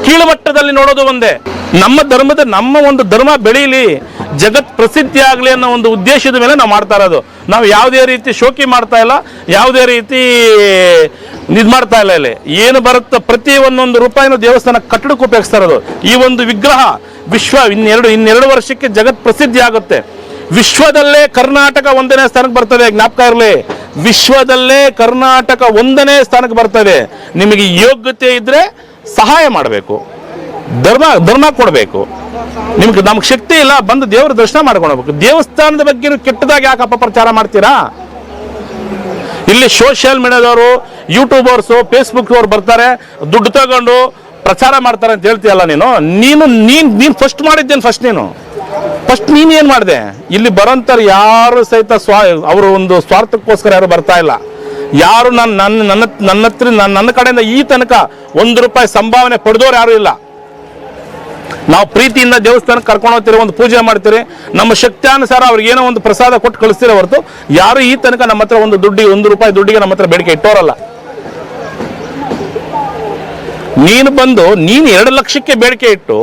ಕೀಳುಮಟ್ಟದಲ್ಲಿ ನೋಡೋದು ಒಂದೇ. ನಮ್ಮ ಧರ್ಮದ ನಮ್ಮ ಒಂದು ಧರ್ಮ ಬೆಳೀಲಿ ಜಗತ್ ಪ್ರಸಿದ್ಧಿ ಆಗಲಿ ಅನ್ನೋ ಒಂದು ಉದ್ದೇಶದ ಮೇಲೆ ನಾವು ಮಾಡ್ತಾ ಇರೋದು. ನಾವು ಯಾವುದೇ ರೀತಿ ಶೋಕಿ ಮಾಡ್ತಾ ಇಲ್ಲ, ಯಾವುದೇ ರೀತಿ ಇದು ಮಾಡ್ತಾ ಇಲ್ಲ ಇಲ್ಲಿ. ಏನು ಬರುತ್ತೋ, ಪ್ರತಿ ಒಂದೊಂದು ರೂಪಾಯಿನ ದೇವಸ್ಥಾನ ಕಟ್ಟಡಕ್ಕೆ ಉಪಯೋಗಿಸ್ತಾ ಇರೋದು. ಈ ಒಂದು ವಿಗ್ರಹ ವಿಶ್ವ ಇನ್ನೆರಡು ಇನ್ನೆರಡು ವರ್ಷಕ್ಕೆ ಜಗತ್ ಪ್ರಸಿದ್ಧಿ ಆಗುತ್ತೆ. ವಿಶ್ವದಲ್ಲೇ ಕರ್ನಾಟಕ ಒಂದನೇ ಸ್ಥಾನಕ್ಕೆ ಬರ್ತದೆ, ಜ್ಞಾಪಕ ಇರಲಿ. ವಿಶ್ವದಲ್ಲೇ ಕರ್ನಾಟಕ ಒಂದನೇ ಸ್ಥಾನಕ್ಕೆ ಬರ್ತದೆ. ನಿಮಗೆ ಯೋಗ್ಯತೆ ಇದ್ದರೆ ಸಹಾಯ ಮಾಡಬೇಕು. ಧರ್ಮ ಧರ್ಮ ಕೊಡಬೇಕು. ನಿಮ್ಗೆ ನಮ್ಗೆ ಶಕ್ತಿ ಇಲ್ಲ, ಬಂದು ದೇವರ ದರ್ಶನ ಮಾಡ್ಕೊಂಡು ಹೋಗ್ಬೇಕು. ದೇವಸ್ಥಾನದ ಬಗ್ಗೆ ಕೆಟ್ಟದಾಗಿ ಯಾಕೆ ಅಪಪ್ರಚಾರ ಮಾಡ್ತೀರಾ? ಇಲ್ಲಿ ಸೋಷಿಯಲ್ ಮೀಡಿಯಾದವರು ಯೂಟ್ಯೂಬರ್ಸು ಫೇಸ್ಬುಕ್ ಅವ್ರು ಬರ್ತಾರೆ, ದುಡ್ಡು ತಗೊಂಡು ಪ್ರಚಾರ ಮಾಡ್ತಾರೆ ಅಂತ ಹೇಳ್ತೀಯಲ್ಲ ನೀನು? ನೀನು ನೀನು ನೀನು ಫಸ್ಟ್ ಮಾಡಿದ್ದೇನು ಫಸ್ಟ್ ನೀನು? ಫಸ್ಟ್ ನೀನು ಏನು ಮಾಡಿದೆ? ಇಲ್ಲಿ ಬರೋಂಥವ್ರು ಯಾರು ಸಹಿತ ಸ್ವಾ, ಅವರು ಒಂದು ಸ್ವಾರ್ಥಕ್ಕೋಸ್ಕರ ಯಾರು ಬರ್ತಾ ಇಲ್ಲ. ಯಾರು ನನ್ನ ನನ್ನ ನನ್ನ ನನ್ನ ಹತ್ರ ನನ್ನ ನನ್ನ ಕಡೆಯಿಂದ ಈ ತನಕ ಒಂದು ರೂಪಾಯಿ ಸಂಭಾವನೆ ಪಡೆದವ್ರು ಯಾರು ಇಲ್ಲ. ನಾವು ಪ್ರೀತಿಯಿಂದ ದೇವಸ್ಥಾನಕ್ಕೆ ಕರ್ಕೊಂಡು ಹೋಗ್ತೀರಿ, ಒಂದು ಪೂಜೆ ಮಾಡ್ತೀರಿ, ನಮ್ಮ ಶಕ್ತಿಯಾನುಸಾರ ಅವ್ರಿಗೆ ಏನೋ ಒಂದು ಪ್ರಸಾದ ಕೊಟ್ಟು ಕಳಿಸ್ತೀರ ಹೊರತು, ಯಾರು ಈ ತನಕ ನಮ್ಮ ಹತ್ರ ಒಂದು ದುಡ್ಡಿ ಒಂದು ರೂಪಾಯಿ ದುಡ್ಡಿಗೆ ನಮ್ಮ ಹತ್ರ ಬೇಡಿಕೆ ಇಟ್ಟೋರಲ್ಲ. ನೀನು ಬಂದು, ನೀನು ಎರಡು ಲಕ್ಷಕ್ಕೆ ಬೇಡಿಕೆ ಇಟ್ಟು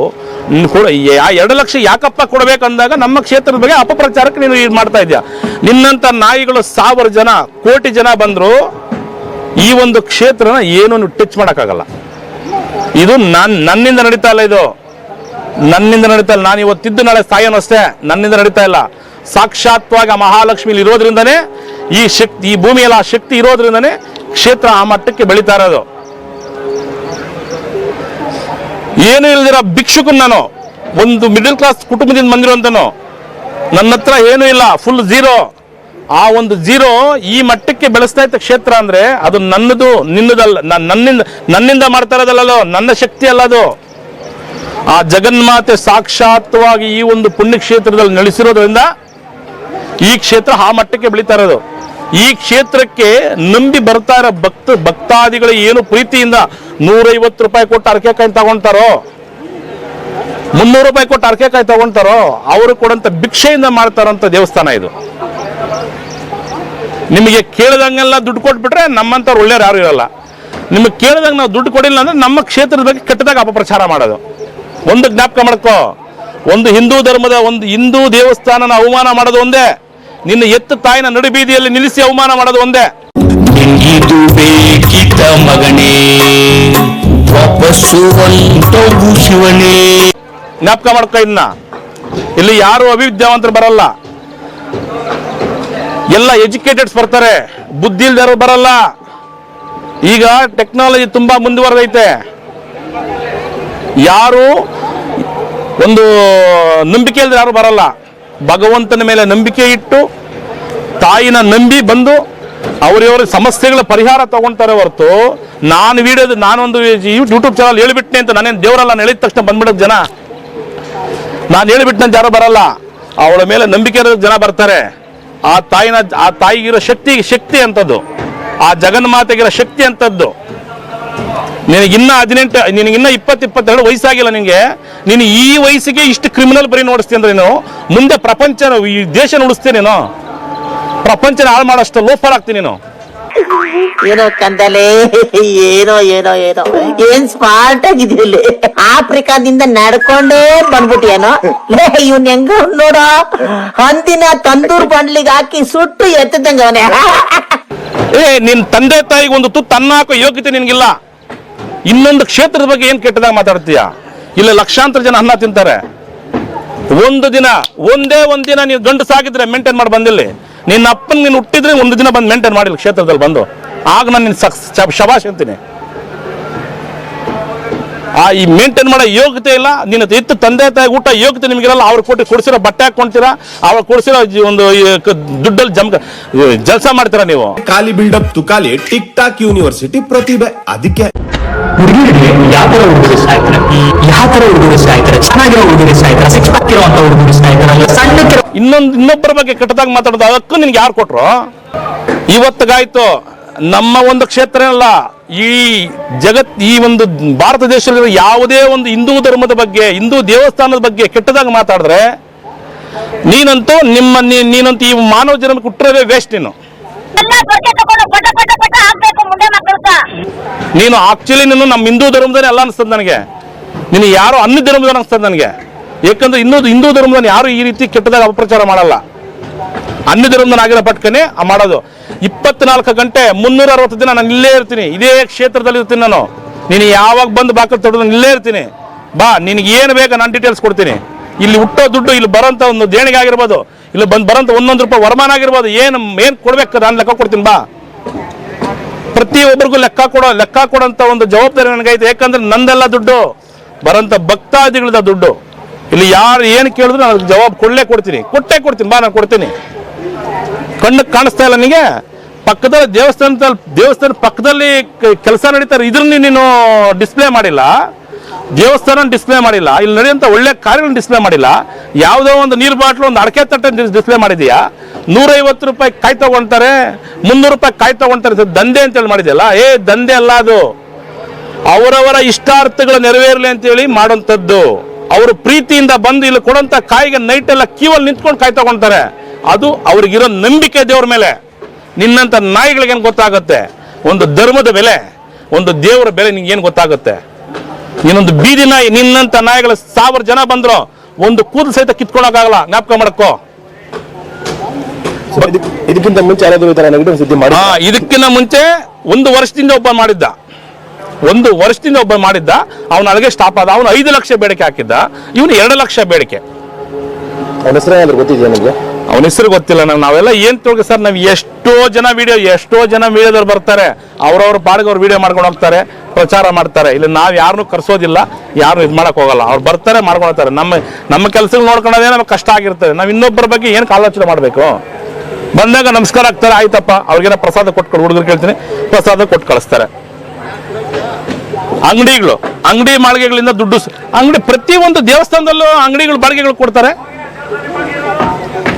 ಎರಡು ಲಕ್ಷ ಯಾಕಪ್ಪ ಕೊಡಬೇಕಂದಾಗ ನಮ್ಮ ಕ್ಷೇತ್ರದ ಬಗ್ಗೆ ಅಪಪ್ರಚಾರಕ್ಕೆ ನೀನು ಇದು ಮಾಡ್ತಾ ಇದೆಯಾ ನಿನ್ನಂತ ನಾಯಿಗಳು ಸಾವಿರ ಜನ, ಕೋಟಿ ಜನ ಬಂದ್ರು, ಈ ಒಂದು ಕ್ಷೇತ್ರನ ಏನೂ ಟಚ್ ಮಾಡೋಕ್ಕಾಗಲ್ಲ. ಇದು ನನ್ನ ನನ್ನಿಂದ ನಡೀತಾ ಇಲ್ಲ ಇದು. ನನ್ನಿಂದ ನಡೀತಾ ಇಲ್ಲ. ನಾನು ಇವತ್ತಿದ್ದು ನಾಳೆ ಸಾಯೋನು ಅಷ್ಟೇ. ನನ್ನಿಂದ ನಡೀತಾ ಇಲ್ಲ. ಸಾಕ್ಷಾತ್ವಾಗಿ ಆ ಮಹಾಲಕ್ಷ್ಮಿಲಿ ಇರೋದ್ರಿಂದನೇ ಈ ಶಕ್ತಿ, ಈ ಭೂಮಿಯಲ್ಲಿ ಆ ಶಕ್ತಿ ಇರೋದ್ರಿಂದನೇ ಕ್ಷೇತ್ರ ಆ ಮಟ್ಟಕ್ಕೆ ಬೆಳೀತಾ ಇರೋದು. ಏನು ಇಲ್ದಿರೋ ಭಿಕ್ಷುಕನ್ ನಾನು. ಒಂದು ಮಿಡಲ್ ಕ್ಲಾಸ್ ಕುಟುಂಬದಿಂದ ಬಂದಿರುವಂತನು. ನನ್ನ ಹತ್ರ ಏನೂ ಇಲ್ಲ. ಫುಲ್ ಝೀರೋ ಆ ಒಂದು ಝೀರೋ ಈ ಮಟ್ಟಕ್ಕೆ ಬೆಳೆಸ್ತಾ ಇದ್ದ ಕ್ಷೇತ್ರ ಅಂದ್ರೆ ಅದು ನನ್ನದು, ನಿನ್ನದಲ್ಲ ನನ್ನಿಂದ ನನ್ನಿಂದ ಮಾಡ್ತಾ ಇರೋದಲ್ಲೋ ನನ್ನ ಶಕ್ತಿ ಅಲ್ಲ ಅದು. ಆ ಜಗನ್ಮಾತೆ ಸಾಕ್ಷಾತ್ವಾಗಿ ಈ ಒಂದು ಪುಣ್ಯಕ್ಷೇತ್ರದಲ್ಲಿ ನೆಲೆಸಿರೋದ್ರಿಂದ ಈ ಕ್ಷೇತ್ರ ಆ ಮಟ್ಟಕ್ಕೆ ಬೆಳೀತಾ ಇರೋದು. ಈ ಕ್ಷೇತ್ರಕ್ಕೆ ನಂಬಿ ಬರ್ತಾ ಇರೋ ಭಕ್ತ ಭಕ್ತಾದಿಗಳು ಏನು ಪ್ರೀತಿಯಿಂದ ನೂರೈವತ್ತು ರೂಪಾಯಿ ಕೊಟ್ಟು ಅರಕೆಕಾಯಿ ತಗೊಂತಾರೋ, ಮುನ್ನೂರು ರೂಪಾಯಿ ಕೊಟ್ಟು ಅರಕೆಕಾಯಿ ತಗೊಂತಾರೋ, ಅವರು ಕೊಡಂತ ಭಿಕ್ಷೆಯಿಂದ ಮಾಡ್ತಾರಂತ ದೇವಸ್ಥಾನ ಇದು. ನಿಮಗೆ ಕೇಳ್ದಂಗೆಲ್ಲ ದುಡ್ಡು ಕೊಟ್ಬಿಟ್ರೆ ನಮ್ಮಂಥವ್ರು ಒಳ್ಳೆಯವ್ರು ಯಾರು ಇರಲ್ಲ. ನಿಮಗೆ ಕೇಳ್ದಂಗೆ ನಾವು ದುಡ್ಡು ಕೊಡಿಲ್ಲ ಅಂದ್ರೆ ನಮ್ಮ ಕ್ಷೇತ್ರದ ಬಗ್ಗೆ ಕೆಟ್ಟದಾಗ ಅಪಪ್ರಚಾರ ಮಾಡೋದು. ಒಂದು ಜ್ಞಾಪಕ ಮಾಡ್ಕೋ. ಒಂದು ಹಿಂದೂ ಧರ್ಮದ ಒಂದು ಹಿಂದೂ ದೇವಸ್ಥಾನನ ಅವಮಾನ ಮಾಡೋದು ಒಂದೇ. ನಿನ್ನ ಎತ್ತ ತಾಯಿನ ನಡುಬೀದಿಯಲ್ಲಿ ನಿಲ್ಲಿಸಿ ಅವಮಾನ ಮಾಡೋದು ಒಂದೇ. ಮಗನೇ ಶಿವನೇ ಜ್ಞಾಪಕ ಮಾಡ್ಕೋ ಇನ್ನ ಇಲ್ಲಿ ಯಾರು ಅವಿದ್ಯಾವಂತರು ಬರಲ್ಲ. ಎಲ್ಲ ಎಜುಕೇಟೆಡ್ಸ್ ಬರ್ತಾರೆ. ಬುದ್ಧಿ ಇಲ್ದಾರು ಬರಲ್ಲ. ಈಗ ಟೆಕ್ನಾಲಜಿ ತುಂಬಾ ಮುಂದುವರೆದೈತೆ. ಯಾರು ಒಂದು ನಂಬಿಕೆ ಇಲ್ಲದೆ ಯಾರು ಬರಲ್ಲ. ಭಗವಂತನ ಮೇಲೆ ನಂಬಿಕೆ ಇಟ್ಟು, ತಾಯಿನ ನಂಬಿ ಬಂದು ಅವರಿವರ ಸಮಸ್ಯೆಗಳ ಪರಿಹಾರ ತಗೊಂತಾರೆ ಹೊರತು, ನಾನು ವಿಡಿಯೋದು ನಾನೊಂದು ಯೂಟ್ಯೂಬ್ ಚಾನಲ್ ಹೇಳಿಬಿಟ್ನೆ ಅಂತ ನಾನೇನು ದೇವರಲ್ಲ, ನಾನು ಹೇಳಿದ ತಕ್ಷಣ ಬಂದ್ಬಿಡೋದು ಜನ. ನಾನು ಹೇಳಿಬಿಟ್ಟಂತ ಯಾರು ಬರಲ್ಲ. ಅವಳ ಮೇಲೆ ನಂಬಿಕೆ ಇರೋ ಜನ ಬರ್ತಾರೆ. ಆ ತಾಯಿನ, ಆ ತಾಯಿಗಿರೋ ಶಕ್ತಿ ಶಕ್ತಿ ಅಂತದ್ದು ಆ ಜಗನ್ಮಾತೆಗಿರೋ ಶಕ್ತಿ ಅಂತದ್ದು ನಿನಗಿನ್ನ ಹದಿನೆಂಟು ನಿನಗಿನ್ನ ಇಪ್ಪತ್ತು ಇಪ್ಪತ್ತೆರಡು ವಯಸ್ಸಾಗಿಲ್ಲ ನಿನಗೆ ನೀನು ಈ ವಯಸ್ಸಿಗೆ ಇಷ್ಟು ಕ್ರಿಮಿನಲ್ ಬರೀ ನೋಡಿಸ್ತೀನಿ ಅಂದ್ರೆ ನೀನು. ಮುಂದೆ ಪ್ರಪಂಚ ಈ ದೇಶ ನೋಡಿಸ್ತೀನಿ ನೀನು. ಪ್ರಪಂಚನ ಹಾಳು ಮಾಡೋಷ್ಟು ಲೋಫರ್ ಆಗ್ತೀನಿ ನೀನು. ಏನೋ ಕಂದಲೆ ಏನೋ ಏನೋ ಏನೋ. ಏನ್ ಸ್ಮಾರ್ಟ್ ಆಗಿದ್ಯಲ್ಲಿ ಆಫ್ರಿಕಾದಿಂದ ನಡ್ಕೊಂಡೇ ಬಂದ್ಬಿಟ್ಟಿಯೇನೋ. ಲೇ ಇವ್ನ್ ಹೆಂಗ ನೋಡ? ಅಂದಿನ ತಂದೂರ್ ಬಂಡ್ಲಿಗೆ ಹಾಕಿ ಸುಟ್ಟು ಎತ್ತದಂಗ ಅವನೇ. ಏ ನಿನ್ ತಂದೆ ತಾಯಿಗೆ ಒಂದು ತುತ್ತು ಅನ್ನ ಹಾಕೋ ಯೋಗ್ಯತೆ ನಿನಗಿಲ್ಲ. ಇನ್ನೊಂದು ಕ್ಷೇತ್ರದ ಬಗ್ಗೆ ಏನ್ ಕೆಟ್ಟದಾಗ ಮಾತಾಡ್ತೀಯ? ಇಲ್ಲ ಲಕ್ಷಾಂತರ ಜನ ಅನ್ನ ತಿಂತಾರೆ. ಒಂದು ದಿನ, ಒಂದೇ ಒಂದ್ ದಿನ ನೀವು ಗಂಡಸಾಗಿದ್ರೆ ಮೇಂಟೈನ್ ಮಾಡಿ ಬಂದಿಲ್ಲಿ. ನಿನ್ನ ಅಪ್ಪನ್ ನೀನು ಹುಟ್ಟಿದ್ರೆ ಒಂದು ದಿನ ಬಂದು ಮೇಂಟೈನ್ ಮಾಡಿಲ್ಲ ಕ್ಷೇತ್ರದಲ್ಲಿ ಬಂದು. ಆಗ ನಾನು ನಿನ್ ಸಕ್ಸ್ ಶಬಾಷ್ ಅಂತೀನಿ. ಆ ಈ ಮೇಂಟೈನ್ ಮಾಡೋ ಯೋಗ್ಯತೆ ಇಲ್ಲ. ನಿನ್ನ ಇತ್ತು ತಂದೆ ತಾಯಿ ಊಟ ಯೋಗ್ಯತೆ ನಿಮಗಿರಲ್ಲ. ಅವ್ರು ಕೊಟ್ಟು ಕೊಡಿಸಿರೋ ಬಟ್ಟೆ ಹಾಕೊಂತೀರಾ ಅವ್ರು ಕೊಡಿಸಿರೋ ಒಂದು ದುಡ್ಡಲ್ಲಿ ಜಮ್ ಜಲ್ಸ ಮಾಡ್ತೀರಾ ನೀವು. ಖಾಲಿ ಬಿಲ್ಡಪ್ ತುಕಾಲಿ ಟಿಕ್ ಟಾಕ್ ಯೂನಿವರ್ಸಿಟಿ ಪ್ರತಿಭೆ. ಅದಕ್ಕೆ ಹುಡುಗಿರಿಗೆ ಯಾವ ತರ ಯಾವ ತರ ಚೆನ್ನಾಗಿರೋ ಸಿಕ್ಸ್ ಪ್ಯಾಕ್ ಇರುವಂತ ಇನ್ನೊಂದು ಇನ್ನೊಬ್ಬರ ಬಗ್ಗೆ ಕೆಟ್ಟದಾಗ ಮಾತಾಡೋದು ಅದಕ್ಕೂ ನಿನ್ಗೆ ಯಾರು ಕೊಟ್ರು? ಇವತ್ತಿಗಾಯ್ತು. ನಮ್ಮ ಒಂದು ಕ್ಷೇತ್ರ ಅಲ್ಲ ಈ ಜಗತ್, ಈ ಒಂದು ಭಾರತ ದೇಶದಲ್ಲಿರೋ ಯಾವುದೇ ಒಂದು ಹಿಂದೂ ಧರ್ಮದ ಬಗ್ಗೆ, ಹಿಂದೂ ದೇವಸ್ಥಾನದ ಬಗ್ಗೆ ಕೆಟ್ಟದಾಗ ಮಾತಾಡಿದ್ರೆ, ನೀನಂತೂ ನಿಮ್ಮ ನೀನಂತ ಈ ಮಾನವ ಜನ್ಮ ಹುಟ್ಟಿರೋದೇ ವೇಸ್ಟ್ ನೀನು. ನೀನು ಆಕ್ಚುಲಿ ನೀನು ನಮ್ಮ ಹಿಂದೂ ಧರ್ಮದನೇ ಅಲ್ಲ ಅನಿಸ್ತದೆ ನನಗೆ. ನೀನು ಯಾರು ಅನ್ಯ ಧರ್ಮದ ಅನಿಸ್ತದೆ ನನಗೆ. ಯಾಕಂದ್ರೆ ಇನ್ನೊಂದು ಹಿಂದೂ ಧರ್ಮದಲ್ಲಿ ಯಾರು ಈ ರೀತಿ ಕೆಟ್ಟದಾಗ ಅಪಪ್ರಚಾರ ಮಾಡಲ್ಲ. ಅನ್ಯ ಧರ್ಮದನ್ನಾಗಿರೋ ಪಟ್ಕನೆ ಮಾಡೋದು. ಇಪ್ಪತ್ನಾಲ್ಕು ಗಂಟೆ ಮುನ್ನೂರ ಅರವತ್ತು ದಿನ ನಾನು ಇಲ್ಲೇ ಇರ್ತೀನಿ. ಇದೇ ಕ್ಷೇತ್ರದಲ್ಲಿ ಇರ್ತೀನಿ ನಾನು. ನೀನು ಯಾವಾಗ ಬಂದು ಬಾಕಲ್ ತೊಡೆದು ನಾನು ಇಲ್ಲೇ ಇರ್ತೀನಿ. ಬಾ, ನಿನಗೆ ಏನು ಬೇಕು ನಾನು ಡೀಟೇಲ್ಸ್ ಕೊಡ್ತೀನಿ. ಇಲ್ಲಿ ಹುಟ್ಟೋ ದುಡ್ಡು, ಇಲ್ಲಿ ಬರೋಂಥ ಒಂದು ದೇಣಿಗೆ ಆಗಿರ್ಬೋದು. ಇಲ್ಲಿ ಬಂದು ಬರೋಂಥ ಒಂದೊಂದು ರೂಪಾಯಿ ವರಮಾನ ಆಗಿರ್ಬೋದು. ಏನು ಏನು ಕೊಡ್ಬೇಕು ನಾನು ಲೆಕ್ಕ ಕೊಡ್ತೀನಿ, ಬಾ. ಪ್ರತಿಯೊಬ್ಬರಿಗೂ ಲೆಕ್ಕ ಕೊಡೋ, ಲೆಕ್ಕ ಕೊಡೋಂಥ ಒಂದು ಜವಾಬ್ದಾರಿ ನನಗೈತೆ. ಯಾಕಂದ್ರೆ ನಂದೆಲ್ಲ ದುಡ್ಡು, ಬರೋಂಥ ಭಕ್ತಾದಿಗಳ ದುಡ್ಡು. ಇಲ್ಲಿ ಯಾರು ಏನು ಕೇಳಿದ್ರು ನಾನು ಜವಾಬ್ ಕೊಡಲೇ ಕೊಡ್ತೀನಿ. ಕೊಟ್ಟೇ ಕೊಡ್ತೀನಿ, ಬಾ, ನಾನು ಕೊಡ್ತೀನಿ. ಕಣ್ಣಕ್ಕೆ ಕಾಣಿಸ್ತಾ ಇಲ್ಲ ನಿಮಗೆ ಪಕ್ಕದಲ್ಲಿ ದೇವಸ್ಥಾನದಲ್ಲಿ ದೇವಸ್ಥಾನ ಪಕ್ಕದಲ್ಲಿ ಕೆಲಸ ನಡೀತಾರೆ, ಇದ್ರನ್ನ ನೀನು ಡಿಸ್ಪ್ಲೇ ಮಾಡಿಲ್ಲ. ದೇವಸ್ಥಾನ ಡಿಸ್ಪ್ಲೇ ಮಾಡಿಲ್ಲ. ಇಲ್ಲಿ ನಡೆಯುವಂಥ ಒಳ್ಳೆ ಕಾರ್ಯಗಳನ್ನ ಡಿಸ್ಪ್ಲೇ ಮಾಡಿಲ್ಲ. ಯಾವುದೋ ಒಂದು ನೀರು ಬಾಟ್ಲು, ಒಂದು ಅಡಕೆ ತಟ್ಟೆ ಡಿಸ್ಪ್ಲೇ ಮಾಡಿದೀಯಾ? ನೂರೈವತ್ತು ರೂಪಾಯಿ ಕಾಯಿ ತಗೊಳ್ತಾರೆ ಮುನ್ನೂರು ರೂಪಾಯಿ ಕಾಯಿ ತಗೊಳ್ತಾರೆ ದಂಧೆ ಅಂತೇಳಿ ಮಾಡಿದೆಯಲ್ಲ? ಏ, ದಂಧೆ ಅಲ್ಲ ಅದು. ಅವರವರ ಇಷ್ಟಾರ್ಥಗಳು ನೆರವೇರಲಿ ಅಂತೇಳಿ ಮಾಡುವಂಥದ್ದು. ಅವರು ಪ್ರೀತಿಯಿಂದ ಬಂದು ಇಲ್ಲಿ ಕೊಡೋಂಥ ಕಾಯಿಗೆ ನೈಟ್ ಎಲ್ಲ ಕ್ಯೂವಲ್ಲಿ ನಿಂತ್ಕೊಂಡು ಕಾಯಿ ತಗೊಂತಾರೆ. ಅದು ಅವ್ರಿಗಿರೋ ನಂಬಿಕೆ ದೇವ್ರ ಮೇಲೆ. ನಿನ್ನಂಥ ನಾಯಿಗಳಿಗೇನು ಗೊತ್ತಾಗುತ್ತೆ? ಒಂದು ಧರ್ಮದ ಬೆಲೆ ಒಂದು ದೇವರ ಬೆಲೆ ನಿಂಗೇನು ಏನು ಗೊತ್ತಾಗುತ್ತೆ? ನೀನೊಂದು ಬೀದಿ ನಾಯಿ ನಿನ್ನಂಥ ನಾಯಿಗಳ ಸಾವಿರ ಜನ ಬಂದ್ರು ಒಂದು ಕೂದಲು ಸಹಿತ ಕಿತ್ಕೊಳಕ್ಕಾಗಲ್ಲ ಜ್ಞಾಪಕ ಮಾಡಕ್ಕೋ ಇದಕ್ಕಿಂತ ಮುಂಚೆ ಸುದ್ದಿ ಮಾಡಿ ಇದಕ್ಕಿಂತ ಮುಂಚೆ ಒಂದು ವರ್ಷದಿಂದ ಒಬ್ಬ ಮಾಡಿದ್ದ. ಒಂದು ವರ್ಷದಿಂದ ಒಬ್ಬ ಮಾಡಿದ್ದ ಅವನ ಅಲ್ಲಿಗೆ ಸ್ಟಾಪ್ ಆದ ಅವನು ಐದು ಲಕ್ಷ ಬೇಡಿಕೆ ಹಾಕಿದ್ದ ಇವನು ಎರಡು ಲಕ್ಷ ಬೇಡಿಕೆ. ಅವನ ಹೆಸರು ಗೊತ್ತಿದೆಯಾ ನಿಮಗೆ? ಅವನ ಹೆಸರು ಗೊತ್ತಿಲ್ಲ. ನಾವು ನಾವೆಲ್ಲ ಏನು ತಿಳ್ಕೊ ಸರ್, ನಾವು ಎಷ್ಟೋ ಜನ ವಿಡಿಯೋ ಎಷ್ಟೋ ಜನ ವಿಡಿಯೋದವ್ರು ಬರ್ತಾರೆ. ಅವ್ರವ್ರ ಪಾಡಿಗೆ ಅವ್ರು ವಿಡಿಯೋ ಮಾಡ್ಕೊಂಡು ಹೋಗ್ತಾರೆ, ಪ್ರಚಾರ ಮಾಡ್ತಾರೆ. ಇಲ್ಲಿ ನಾವು ಯಾರನ್ನೂ ಕರ್ಸೋದಿಲ್ಲ ಯಾರು ಇದು ಮಾಡಕ್ ಹೋಗಲ್ಲ. ಅವ್ರು ಬರ್ತಾರೆ ಮಾಡ್ಕೊಳ್ತಾರೆ ನಮ್ಮ ನಮ್ಮ ಕೆಲಸಗಳು ನೋಡ್ಕೊಳ್ಳೋದೇ ನಮಗೆ ಕಷ್ಟ ಆಗಿರ್ತದೆ. ನಾವು ಇನ್ನೊಬ್ಬರ ಬಗ್ಗೆ ಏನು ಆಲೋಚನೆ ಮಾಡಬೇಕು? ಬಂದಾಗ ನಮಸ್ಕಾರ ಆಗ್ತಾರೆ, ಆಯ್ತಪ್ಪ. ಅವ್ರಿಗೆ ಪ್ರಸಾದ ಕೊಟ್ಟು ಹುಡುಗರು ಕೇಳ್ತೀನಿ. ಪ್ರಸಾದ ಕೊಟ್ಟು ಕಳಿಸ್ತಾರೆ. ಅಂಗಡಿಗಳು, ಅಂಗಡಿ ಮಾಳಿಗೆಗಳಿಂದ ದುಡ್ಡು ಅಂಗಡಿ ಪ್ರತಿಯೊಂದು ದೇವಸ್ಥಾನದಲ್ಲೂ ಅಂಗಡಿಗಳು, ಬಾಡಿಗೆಗಳು ಕೊಡ್ತಾರೆ.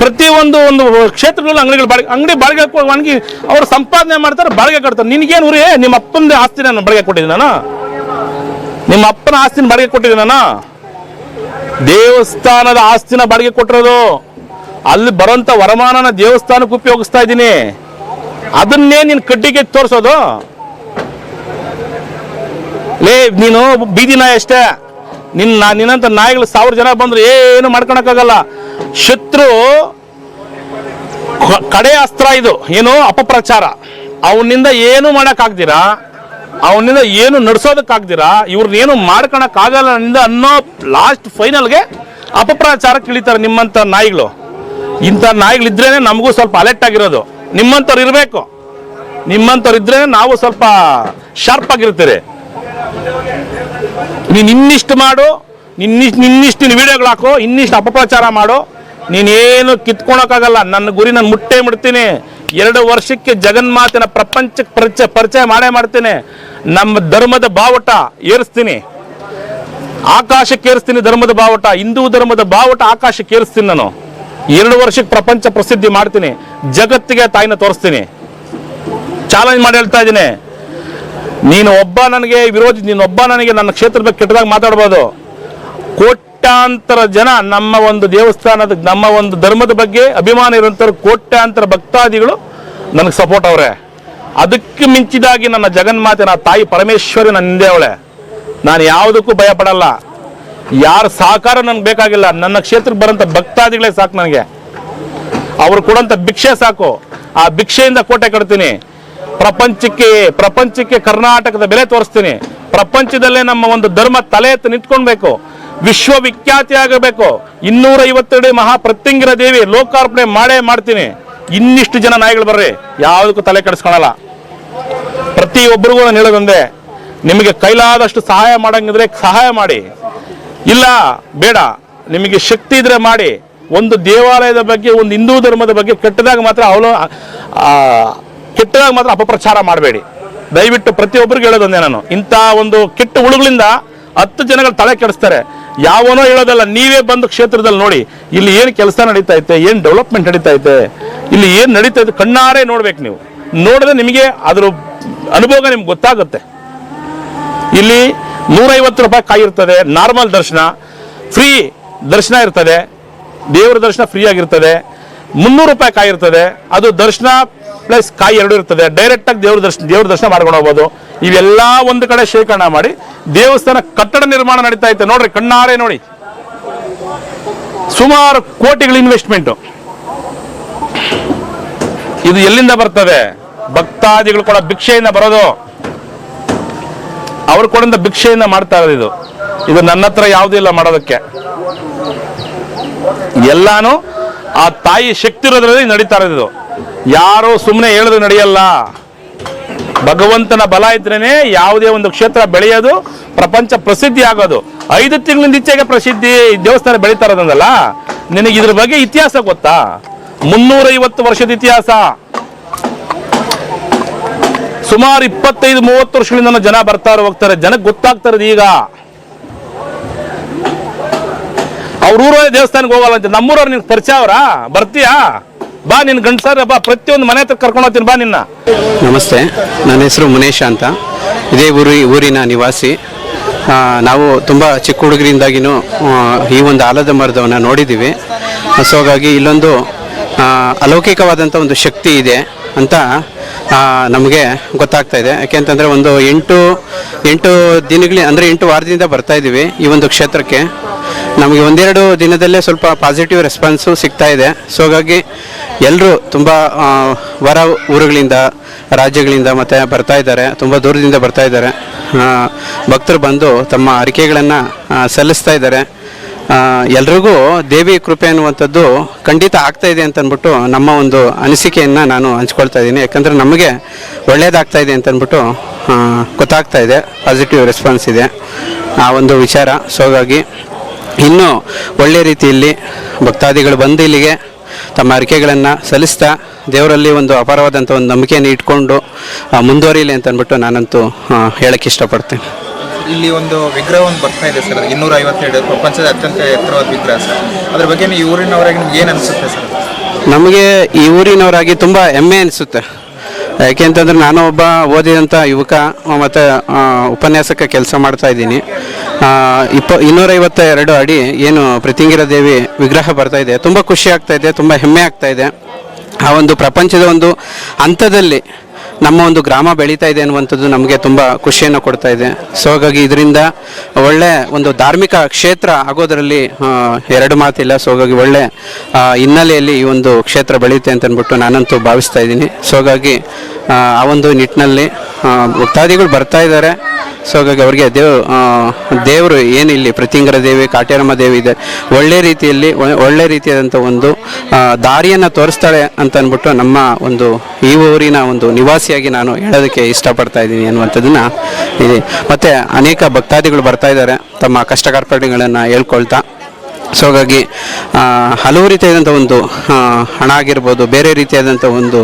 ಪ್ರತಿ ಒಂದು ಕ್ಷೇತ್ರದಲ್ಲೂ ಅಂಗಡಿಗಳು ಬಾಡಿಗೆ ಅಂಗಡಿ ಬಾಡಿಗೆ ಒಣಗಿ ಅವ್ರು ಸಂಪಾದನೆ ಮಾಡ್ತಾರೆ, ಬಾಡಿಗೆ ಕಟ್ತಾರೆ. ನಿನಗೇನು ಉರಿ ನಿಮ್ಮ ಅಪ್ಪನ ಆಸ್ತಿ ನಾನು ಬಾಡಿಗೆ ಕೊಟ್ಟಿದ್ದೀನಿ ನಾನು? ನಿಮ್ಮ ಅಪ್ಪನ ಆಸ್ತಿನ ಬಾಡಿಗೆ ಕೊಟ್ಟಿದ್ದೀನಿ ನಾನು? ದೇವಸ್ಥಾನದ ಆಸ್ತಿನ ಬಾಡಿಗೆ ಕೊಟ್ಟಿರೋದು. ಅಲ್ಲಿ ಬರೋಂಥ ವರಮಾನನ ದೇವಸ್ಥಾನಕ್ಕೆ ಉಪಯೋಗಿಸ್ತಾ ಇದ್ದೀನಿ. ಅದನ್ನೇ ನೀನು ಕಡ್ಡಿಗೆ ತೋರಿಸೋದು. ಲೇ, ನೀನು ಬೀದಿನ ಎಷ್ಟೇ ನಿನ್ನ ನಿನ್ನಂತ ನಾಯಿಗಳು ಸಾವಿರ ಜನ ಬಂದ್ರು ಏನು ಮಾಡ್ಕೊಳಕ್ಕಾಗಲ್ಲ. ಶತ್ರು ಕಡೆ ಅಸ್ತ್ರ ಇದು, ಏನು ಅಪಪ್ರಚಾರ. ಅವನಿಂದ ಏನು ಮಾಡೋಕ್ಕಾಗ್ದಿರಾ? ಅವನಿಂದ ಏನು ನಡ್ಸೋದಕ್ಕಾಗ್ದಿರಾ? ಇವ್ರನ್ನ ಏನು ಮಾಡ್ಕೊಳಕ್ಕಾಗಲ್ಲ ನಿಂದ ಅನ್ನೋ ಲಾಸ್ಟ್ ಫೈನಲ್ಗೆ ಅಪಪ್ರಚಾರಕ್ಕೆ ಇಳಿತಾರೆ ನಿಮ್ಮಂಥ ನಾಯಿಗಳು. ಇಂಥ ನಾಯಿಗಳಿದ್ರೇ ನಮಗೂ ಸ್ವಲ್ಪ ಅಲರ್ಟ್ ಆಗಿರೋದು. ನಿಮ್ಮಂಥವ್ರು ಇರಬೇಕು. ನಿಮ್ಮಂಥವ್ರು ಇದ್ರೆ ನಾವು ಸ್ವಲ್ಪ ಶಾರ್ಪ್ ಆಗಿರ್ತೀರಿ. ನೀನು ಇನ್ನಿಷ್ಟು ಮಾಡು, ನಿನ್ನಿಷ್ಟು ನಿನ್ನಿಷ್ಟು ನೀನು ವಿಡಿಯೋಗಳು ಹಾಕು, ಇನ್ನಿಷ್ಟು ಅಪಪ್ರಚಾರ ಮಾಡು. ನೀನೇನು ಕಿತ್ಕೊಳಕ್ಕಾಗಲ್ಲ, ನನ್ನ ಗುರಿ ನಾನು ಮುಟ್ಟೆ ಮುಡ್ತೀನಿ ಎರಡು ವರ್ಷಕ್ಕೆ ಜಗನ್ಮಾತಿನ ಪ್ರಪಂಚಕ್ಕೆ ಪರಿಚಯ ಪರಿಚಯ ಮಾಡೇ ಮಾಡ್ತೀನಿ. ನಮ್ಮ ಧರ್ಮದ ಬಾವುಟ ಏರಿಸ್ತೀನಿ. ಆಕಾಶಕ್ಕೆ ಏರಿಸ್ತೀನಿ ಧರ್ಮದ ಬಾವುಟ, ಹಿಂದೂ ಧರ್ಮದ ಬಾವುಟ ಆಕಾಶಕ್ಕೆ ಏರಿಸ್ತೀನಿ ನಾನು. ಎರಡು ವರ್ಷಕ್ಕೆ ಪ್ರಪಂಚ ಪ್ರಸಿದ್ಧಿ ಮಾಡ್ತೀನಿ. ಜಗತ್ತಿಗೆ ತಾಯಿನ ತೋರಿಸ್ತೀನಿ. ಚಾಲೆಂಜ್ ಮಾಡಿ ಹೇಳ್ತಾ ಇದ್ದೀನಿ. ನೀನು ಒಬ್ಬ ನನಗೆ ವಿರೋಧಿ, ನೀನು ಒಬ್ಬ ನನಗೆ ನನ್ನ ಕ್ಷೇತ್ರದ ಬಗ್ಗೆ ಕೆಟ್ಟದಾಗ ಮಾತಾಡ್ಬೋದು. ಕೋಟ್ಯಾಂತರ ಜನ ನಮ್ಮ ಒಂದು ದೇವಸ್ಥಾನದ, ನಮ್ಮ ಒಂದು ಧರ್ಮದ ಬಗ್ಗೆ ಅಭಿಮಾನ ಇರುವಂಥವ್ರು ಕೋಟ್ಯಾಂತರ ಭಕ್ತಾದಿಗಳು ನನಗೆ ಸಪೋರ್ಟ್ ಅವರೇ. ಅದಕ್ಕೆ ಮಿಂಚಿದಾಗಿ ನನ್ನ ಜಗನ್ಮಾತೆ ತಾಯಿ ಪರಮೇಶ್ವರಿ ನನ್ನ ಹಿಂದೆ ಅವಳೆ. ನಾನು ಯಾವುದಕ್ಕೂ ಭಯ ಪಡಲ್ಲ ಯಾರ ಸಹಕಾರ ನನಗೆ ಬೇಕಾಗಿಲ್ಲ. ನನ್ನ ಕ್ಷೇತ್ರಕ್ಕೆ ಬರೋಂಥ ಭಕ್ತಾದಿಗಳೇ ಸಾಕು ನನಗೆ. ಅವರು ಕೊಡೋಂಥ ಭಿಕ್ಷೆ ಸಾಕು. ಆ ಭಿಕ್ಷೆಯಿಂದ ಕೋಟೆ ಕಟ್ತೀನಿ. ಪ್ರಪಂಚಕ್ಕೆ ಪ್ರಪಂಚಕ್ಕೆ ಕರ್ನಾಟಕದ ಬೆಲೆ ತೋರಿಸ್ತೀನಿ. ಪ್ರಪಂಚದಲ್ಲೇ ನಮ್ಮ ಒಂದು ಧರ್ಮ ತಲೆ ಎತ್ತು ನಿಂತ್ಕೊಳ್ಬೇಕು. ವಿಶ್ವವಿಖ್ಯಾತಿ ಆಗಬೇಕು ಇನ್ನೂರ ಐವತ್ತೆರಡು ಮಹಾ ಪ್ರತ್ಯಂಗಿರ ದೇವಿ ಲೋಕಾರ್ಪಣೆ ಮಾಡೇ ಮಾಡ್ತೀನಿ. ಇನ್ನಿಷ್ಟು ಜನ ನಾಯಿಗಳು ಬರ್ರಿ, ಯಾವುದಕ್ಕೂ ತಲೆ ಕೆಡಿಸ್ಕೊಳಲ್ಲ. ಪ್ರತಿಯೊಬ್ಬರಿಗೂ ನಾನು ಹೇಳೋದೊಂದೇ, ನಿಮಗೆ ಕೈಲಾದಷ್ಟು ಸಹಾಯ ಮಾಡಂಗಿದ್ರೆ ಸಹಾಯ ಮಾಡಿ. ಇಲ್ಲ, ಬೇಡ, ನಿಮಗೆ ಶಕ್ತಿ ಇದ್ರೆ ಮಾಡಿ. ಒಂದು ದೇವಾಲಯದ ಬಗ್ಗೆ, ಒಂದು ಹಿಂದೂ ಧರ್ಮದ ಬಗ್ಗೆ ಕೆಟ್ಟದಾಗ ಮಾತ್ರ ಅವಲೋ ಕೆಟ್ಟದಾಗ ಮಾತ್ರ ಅಪಪ್ರಚಾರ ಮಾಡಬೇಡಿ. ದಯವಿಟ್ಟು ಪ್ರತಿಯೊಬ್ಬರಿಗೂ ಹೇಳೋದೊಂದೇ ನಾನು. ಇಂಥ ಒಂದು ಕೆಟ್ಟ ಹುಳುಗಳಿಂದ ಹತ್ತು ಜನಗಳು ತಲೆ ಕೆಡಿಸ್ತಾರೆ. ಯಾವನೋ ಹೇಳೋದಲ್ಲ, ನೀವೇ ಬಂದು ಕ್ಷೇತ್ರದಲ್ಲಿ ನೋಡಿ, ಇಲ್ಲಿ ಏನು ಕೆಲಸ ನಡೀತಾ ಐತೆ, ಏನು ಡೆವಲಪ್ಮೆಂಟ್ ನಡೀತಾ ಐತೆ, ಇಲ್ಲಿ ಏನು ನಡೀತಾ ಇದೆ ಕಣ್ಣಾರೆ ನೋಡ್ಬೇಕು ನೀವು. ನೋಡಿದ್ರೆ ನಿಮಗೆ ಅದ್ರ ಅನುಭವ ನಿಮ್ಗೆ ಗೊತ್ತಾಗುತ್ತೆ. ಇಲ್ಲಿ ನೂರೈವತ್ತು ರೂಪಾಯಿ ಕಾಯಿರ್ತದೆ ನಾರ್ಮಲ್ ದರ್ಶನ, ಫ್ರೀ ದರ್ಶನ ಇರ್ತದೆ, ದೇವರ ದರ್ಶನ ಫ್ರೀ ಆಗಿರ್ತದೆ ಮುನ್ನೂರು ರೂಪಾಯಿ ಕಾಯಿ ಇರ್ತದೆ. ಅದು ದರ್ಶನ ಪ್ಲಸ್ ಕಾಯಿ ಎರಡು ಇರ್ತದೆ. ಡೈರೆಕ್ಟ್ ಆಗಿ ದೇವ್ರ ದರ್ಶನ ದೇವ್ರ ದರ್ಶನ ಮಾಡ್ಕೊಂಡು ಹೋಗ್ಬೋದು. ಇವೆಲ್ಲ ಒಂದು ಕಡೆ ಶೇಖರಣೆ ಮಾಡಿ ದೇವಸ್ಥಾನ ಕಟ್ಟಡ ನಿರ್ಮಾಣ ನಡೀತಾ ಐತೆ ನೋಡ್ರಿ, ಕಣ್ಣಾರೆ ನೋಡಿ. ಸುಮಾರು ಕೋಟಿಗಳ ಇನ್ವೆಸ್ಟ್ಮೆಂಟು ಇದು ಎಲ್ಲಿಂದ ಬರ್ತದೆ? ಭಕ್ತಾದಿಗಳು ಕೂಡ ಭಿಕ್ಷೆಯಿಂದ ಬರೋದು. ಅವ್ರು ಕೂಡ ಭಿಕ್ಷೆಯಿಂದ ಮಾಡ್ತಾ ಇರೋದು ಇದು. ಇದು ನನ್ನ ಹತ್ರ ಯಾವುದೂ ಇಲ್ಲ ಮಾಡೋದಕ್ಕೆ. ಎಲ್ಲಾನು ಆ ತಾಯಿ ಶಕ್ತಿ ಇರೋದ್ರಲ್ಲಿ ನಡೀತಾ ಇರೋದು. ಯಾರೋ ಸುಮ್ಮನೆ ಹೇಳಿದ್ರೆ ನಡೆಯಲ್ಲ. ಭಗವಂತನ ಬಲ ಇದ್ರೇನೆ ಯಾವುದೇ ಒಂದು ಕ್ಷೇತ್ರ ಬೆಳೆಯೋದು, ಪ್ರಪಂಚ ಪ್ರಸಿದ್ಧಿ ಆಗೋದು. ಐದು ತಿಂಗಳಿಂದ ಈಚೆಗೆ ಪ್ರಸಿದ್ಧಿ ದೇವಸ್ಥಾನ ಬೆಳೀತಾ ಇರೋದಂದಲ್ಲ? ನಿನಗೆ ಇದ್ರ ಬಗ್ಗೆ ಇತಿಹಾಸ ಗೊತ್ತಾ? ಮುನ್ನೂರೈವತ್ತು ವರ್ಷದ ಇತಿಹಾಸ. ಸುಮಾರು ಇಪ್ಪತ್ತೈದು, ಮೂವತ್ತು ವರ್ಷಗಳಿಂದ ಜನ ಬರ್ತಾರೆ ಹೋಗ್ತಾರೆ ಜನಕ್ಕೆ ಗೊತ್ತಾಗ್ತಾ ಇರೋದು ಈಗ. ಅವ್ರ ಊರ ದೇವಸ್ಥಾನಕ್ಕೆ ಹೋಗಲ್ಲ ಅಂತ. ನಮ್ಮೂರವ್ರು ನಿನ್ ಪರಿಚಯ ಅವರಾ? ಬರ್ತೀಯಾ? ಬಾ ನಿನ್ ಗಂಡಸರ, ಬಾ. ಪ್ರತಿಯೊಂದು ಮನೆ ಹತ್ರ ಕರ್ಕೊಂಡು ಹೋಗ್ತೀನಿ, ಬಾ ನಿನ್ನ. ನಮಸ್ತೆ. ನನ್ನ ಹೆಸರು ಮುನೇಶ ಅಂತ. ಇದೇ ಊರಿ ಊರಿನ ನಿವಾಸಿ. ನಾವು ತುಂಬ ಚಿಕ್ಕ ಹುಡುಗರಿಂದಾಗಿನೂ ಈ ಒಂದು ಆಲದ ಮರದವನ್ನು ನೋಡಿದ್ದೀವಿ. ಸೊ, ಹಾಗಾಗಿ ಇಲ್ಲೊಂದು ಅಲೌಕಿಕವಾದಂಥ ಒಂದು ಶಕ್ತಿ ಇದೆ ಅಂತ ನಮಗೆ ಗೊತ್ತಾಗ್ತಾ ಇದೆ. ಯಾಕೆಂತಂದರೆ ಒಂದು ಎಂಟು ಎಂಟು ದಿನಗಳ, ಅಂದರೆ ಎಂಟು ವಾರದಿಂದ ಬರ್ತಾ ಇದ್ದೀವಿ ಈ ಒಂದು ಕ್ಷೇತ್ರಕ್ಕೆ. ನಮಗೆ ಒಂದೆರಡು ದಿನದಲ್ಲೇ ಸ್ವಲ್ಪ ಪಾಸಿಟಿವ್ ರೆಸ್ಪಾನ್ಸು ಸಿಗ್ತಾ ಇದೆ. ಸೊ ಹಾಗಾಗಿ ಎಲ್ಲರೂ ತುಂಬ ಹೊರ ಊರುಗಳಿಂದ, ರಾಜ್ಯಗಳಿಂದ ಮತ್ತು ಬರ್ತಾ ಇದ್ದಾರೆ. ತುಂಬ ದೂರದಿಂದ ಬರ್ತಾ ಇದ್ದಾರೆ. ಭಕ್ತರು ಬಂದು ತಮ್ಮ ಅರಿಕೆಗಳನ್ನು ಸಲ್ಲಿಸ್ತಾ ಇದ್ದಾರೆ. ಎಲ್ರಿಗೂ ದೇವಿ ಕೃಪೆ ಅನ್ನುವಂಥದ್ದು ಖಂಡಿತ ಆಗ್ತಾ ಇದೆ ಅಂತ ಅಂದ್ಬಿಟ್ಟು ನಮ್ಮ ಒಂದು ಅನಿಸಿಕೆಯನ್ನು ನಾನು ಹಂಚ್ಕೊಳ್ತಾ ಇದ್ದೀನಿ. ಯಾಕಂದರೆ ನಮಗೆ ಒಳ್ಳೆಯದಾಗ್ತಾ ಇದೆ ಅಂತ ಗೊತ್ತಾಗ್ತಾ ಇದೆ. ಪಾಸಿಟಿವ್ ರೆಸ್ಪಾನ್ಸ್ ಇದೆ. ಆ ಒಂದು ವಿಚಾರ. ಸೊ ಹಾಗಾಗಿ ಇನ್ನೂ ಒಳ್ಳೆ ರೀತಿಯಲ್ಲಿ ಭಕ್ತಾದಿಗಳು ಬಂದು ಇಲ್ಲಿಗೆ ತಮ್ಮ ಅರಿಕೆಗಳನ್ನು ಸಲ್ಲಿಸ್ತಾ ದೇವರಲ್ಲಿ ಒಂದು ಅಪಾರವಾದಂಥ ಒಂದು ನಂಬಿಕೆಯನ್ನು ಇಟ್ಕೊಂಡು ಮುಂದುವರಿಯಲಿ ಅಂತ ಅಂದ್ಬಿಟ್ಟು ನಾನಂತೂ ಹೇಳಕ್ಕೆ ಇಷ್ಟಪಡ್ತೀನಿ. ಇಲ್ಲಿ ಒಂದು ವಿಗ್ರಹ ಒಂದು ಬರ್ತಾ ಇದೆ ಸರ್ ಇನ್ನೂರ ಐವತ್ತೆರಡು ಪ್ರಪಂಚದ ಅತ್ಯಂತ ಎತ್ತರವಾದ ವಿಗ್ರಹ ಸರ್. ಅದ್ರ ಬಗ್ಗೆ ನೀವು ಈ ಊರಿನವರಾಗಿ ನಿಮ್ಗೆ ಏನು ಅನಿಸುತ್ತೆ ಸರ್? ನಮಗೆ ಈ ಊರಿನವರಾಗಿ ತುಂಬ ಹೆಮ್ಮೆ ಅನಿಸುತ್ತೆ. ಯಾಕೆಂತಂದ್ರೆ ನಾನು ಒಬ್ಬ ಓದಿದಂಥ ಯುವಕ ಮತ್ತು ಉಪನ್ಯಾಸಕ ಕೆಲಸ ಮಾಡ್ತಾ ಇದ್ದೀನಿ. ಇಪ್ಪ ಇನ್ನೂರೈವತ್ತ ಎರಡು ಅಡಿ ಏನು ಪ್ರತಿಂಗಿರ ದೇವಿ ವಿಗ್ರಹ ಬರ್ತಾ ಇದೆ. ತುಂಬ ಖುಷಿ ಆಗ್ತಾ ಇದೆ, ತುಂಬ ಹೆಮ್ಮೆ ಆಗ್ತಾ ಇದೆ. ಆ ಒಂದು ಪ್ರಪಂಚದ ಒಂದು ಹಂತದಲ್ಲಿ ನಮ್ಮ ಒಂದು ಗ್ರಾಮ ಬೆಳೀತಾ ಇದೆ ಅನ್ನುವಂಥದ್ದು ನಮಗೆ ತುಂಬ ಖುಷಿಯನ್ನು ಕೊಡ್ತಾ ಇದೆ. ಸೊ ಹಾಗಾಗಿ ಇದರಿಂದ ಒಳ್ಳೆ ಒಂದು ಧಾರ್ಮಿಕ ಕ್ಷೇತ್ರ ಆಗೋದರಲ್ಲಿ ಎರಡು ಮಾತಿಲ್ಲ. ಸೊ ಹಾಗಾಗಿ ಒಳ್ಳೆ ಹಿನ್ನೆಲೆಯಲ್ಲಿ ಈ ಒಂದು ಕ್ಷೇತ್ರ ಬೆಳೆಯುತ್ತೆ ಅಂತ ಅಂದ್ಬಿಟ್ಟು ನಾನಂತೂ ಭಾವಿಸ್ತಾ ಇದ್ದೀನಿ. ಸೊ ಹಾಗಾಗಿ ಆ, ಒಂದು ನಿಟ್ಟಿನಲ್ಲಿ ಭಕ್ತಾದಿಗಳು ಬರ್ತಾ ಇದ್ದಾರೆ. ಸೊ ಹಾಗಾಗಿ ಅವರಿಗೆ ದೇವ್ ದೇವರು ಏನಿಲ್ಲಿ ಪ್ರತಿಂಗರ ದೇವಿ ಕಾಟ್ಯಾರಮ್ಮ ದೇವಿ ಇದೆ ಒಳ್ಳೆ ರೀತಿಯಲ್ಲಿ ಒಳ್ಳೆ ರೀತಿಯಾದಂಥ ಒಂದು ದಾರಿಯನ್ನು ತೋರಿಸ್ತಾಳೆ ಅಂತ ಅಂದ್ಬಿಟ್ಟು ನಮ್ಮ ಒಂದು ಈ ಊರಿನ ಒಂದು ನಿವಾಸಿಯಾಗಿ ನಾನು ಹೇಳೋದಕ್ಕೆ ಇಷ್ಟಪಡ್ತಾ ಇದ್ದೀನಿ ಅನ್ನುವಂಥದ್ದನ್ನ ಇದೆ. ಮತ್ತು ಅನೇಕ ಭಕ್ತಾದಿಗಳು ಬರ್ತಾ ಇದ್ದಾರೆ. ತಮ್ಮ ಕಷ್ಟ ಕಾರ್ಪಣ್ಯಗಳನ್ನು ಹೇಳ್ಕೊಳ್ತಾ. ಸೊ ಹಾಗಾಗಿ ಹಲವು ರೀತಿಯಾದಂಥ ಒಂದು ಹಣ ಆಗಿರ್ಬೋದು, ಬೇರೆ ರೀತಿಯಾದಂಥ ಒಂದು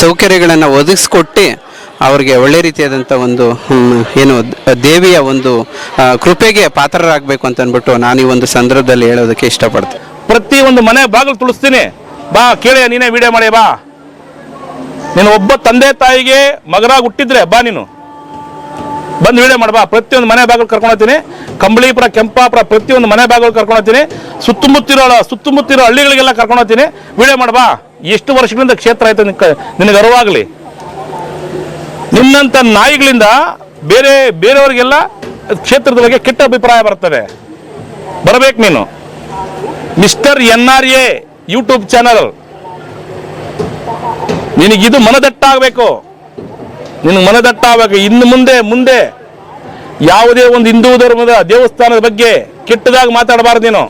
ಸೌಕರ್ಯಗಳನ್ನು ಒದಗಿಸ್ಕೊಟ್ಟು ಅವ್ರಿಗೆ ಒಳ್ಳೆ ರೀತಿಯಾದಂಥ ಒಂದು ಏನು ದೇವಿಯ ಒಂದು ಕೃಪೆಗೆ ಪಾತ್ರರಾಗಬೇಕು ಅಂತ ಅಂದ್ಬಿಟ್ಟು ನಾನು ಈ ಒಂದು ಸಂದರ್ಭದಲ್ಲಿ ಹೇಳೋದಕ್ಕೆ ಇಷ್ಟಪಡ್ತೀನಿ. ಪ್ರತಿ ಒಂದು ಮನೆ ಬಾಗಿಲು ತುಳಿಸ್ತೀನಿ. ಬಾ ಕೇಳಿ ನೀನೇ ವಿಡಿಯೋ ಮಾಡಿ, ಬಾ. ನೀನು ಒಬ್ಬ ತಂದೆ ತಾಯಿಗೆ ಮಗನಾಗಿ ಹುಟ್ಟಿದ್ರೆ ಬಾ ನೀನು. ಬಂದು ವಿಡಿಯೋ ಮಾಡ್ಬಾ ಪ್ರತಿಯೊಂದು ಮನೆ ಬಾಗಿಲು ಕರ್ಕೊಂಡು ಹೋಗ್ತೀನಿ ಕಂಬಳಿಪುರ, ಕೆಂಪಾಪುರ, ಪ್ರತಿಯೊಂದು ಮನೆ ಬಾಗಿಲು ಕರ್ಕೊಂಡು ಹೋಗ್ತೀನಿ ಸುತ್ತಮುತ್ತಿರೋ ಸುತ್ತಮುತ್ತಿರೋ ಹಳ್ಳಿಗಳಿಗೆಲ್ಲ ಕರ್ಕೊಂಡು ಹೋಗ್ತೀನಿ ವಿಡಿಯೋ ಮಾಡಿ, ಬಾ. ಎಷ್ಟು ವರ್ಷಗಳಿಂದ ಕ್ಷೇತ್ರ ಆಯ್ತು ನಿನಗೆ ಅರಿವಾಗಲಿ. ನಿನ್ನಂಥ ನಾಯಿಗಳಿಂದ ಬೇರೆ, ಬೇರೆಯವರಿಗೆಲ್ಲ ಕ್ಷೇತ್ರದ ಬಗ್ಗೆ ಕೆಟ್ಟ ಅಭಿಪ್ರಾಯ ಬರ್ತದೆ. ಬರಬೇಕು ನೀನು. Mister N R A YouTube channel. ನಿನಗಿದು ಮನದಟ್ಟಾಗಬೇಕು. ನಿನಗೆ ಮನದಟ್ಟಾಗಬೇಕು. ಇನ್ನು ಮುಂದೆ ಮುಂದೆ ಯಾವುದೇ ಒಂದು ಹಿಂದೂ ಧರ್ಮದ ದೇವಸ್ಥಾನದ ಬಗ್ಗೆ ಕೆಟ್ಟದಾಗಿ ಮಾತಾಡಬಾರ್ದು ನೀನು.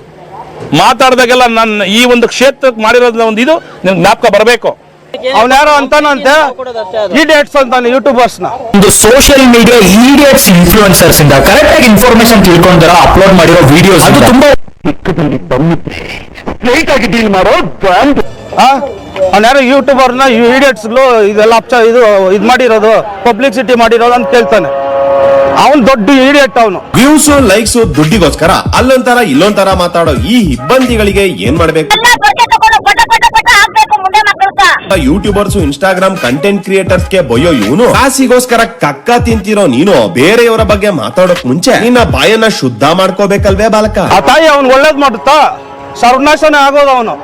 ಮಾತಾಡಿದಾಗೆಲ್ಲ ನನ್ನ ಈ ಒಂದು ಕ್ಷೇತ್ರಕ್ಕೆ ಮಾಡಿರೋ ಒಂದು ಇದು ನಿನ್ಗೆ ಜ್ಞಾಪಕ ಬರಬೇಕು. ಅವನ್ಯಾರೋ ಯಾರೋ ಅಂತಾನಂತೆ? ಇಡಿಯಟ್ಸ್ ಅಂತಾನೆ ಯೂಟ್ಯೂಬರ್ಸ್ನ ಒಂದು ಸೋಷಿಯಲ್ ಮೀಡಿಯಾ ಈಡಿಯಟ್ಸ್ ಇನ್ಫ್ಲೂಯೆನ್ಸರ್ಸ್ ಇಂದ ಕರೆಕ್ಟ್ ಆಗಿ ಇನ್ಫಾರ್ಮೇಶನ್ ತಿಳ್ಕೊಂಡ್ರ ಅಪ್ಲೋಡ್ ಮಾಡಿರೋ ವಿಡಿಯೋಸ್ ಅದು ತುಂಬಾ ಸ್ಟ್ರೈಟ್ ಆಗಿ ಡೀಲ್ ಮಾಡೋ ಬ್ರ್ಯಾಂಡ್ ಅವನ್ಯಾರು ಯಾರೋ ಯೂಟ್ಯೂಬರ್ನ ಇಡಿಯಟ್ಸ್ಗಳು ಇದೆಲ್ಲ ಅಪ್ಚ ಇದು ಇದು ಮಾಡಿರೋದು ಪಬ್ಲಿಸಿಟಿ ಮಾಡಿರೋದು ಅಂತ ಕೇಳ್ತಾನೆ. ಅವನ್ ದೊಡ್ಡ ಇಡಿಯಟ್ ಅವನು. ವ್ಯೂಸ್ ಲೈಕ್ಸ್ ದುಡ್ಡಿಗೋಸ್ಕರ ಅಲ್ಲೊಂಥರ ಇಲ್ಲೊಂಥರ ಮಾತಾಡೋ ಈ ಇಬ್ಬಂದಿಗಳಿಗೆ ಏನ್ ಮಾಡ್ಬೇಕು? ಯೂಟ್ಯೂಬರ್ಸ್ ಇನ್ಸ್ಟಾಗ್ರಾಮ್ ಕಂಟೆಂಟ್ ಕ್ರಿಯೇಟರ್ಸ್ಗೆ ಬಯೋ ಇವನು? ಕಾಸಿಗೋಸ್ಕರ ಕಕ್ಕ ತಿಂತಿರೋ ನೀನು ಬೇರೆಯವರ ಬಗ್ಗೆ ಮಾತಾಡೋಕ್ ಮುಂಚೆ ನಿನ್ನ ಬಾಯನ್ನ ಶುದ್ಧ ಮಾಡ್ಕೋಬೇಕಲ್ವೇ ಬಾಲಕ? ಆ ತಾಯಿ ಅವನ್ ಒಳ್ಳೇದ್ ಮಾಡುತ್ತಾ? ಸರ್ವನಾಶನೇ ಆಗೋದು ಅವನು.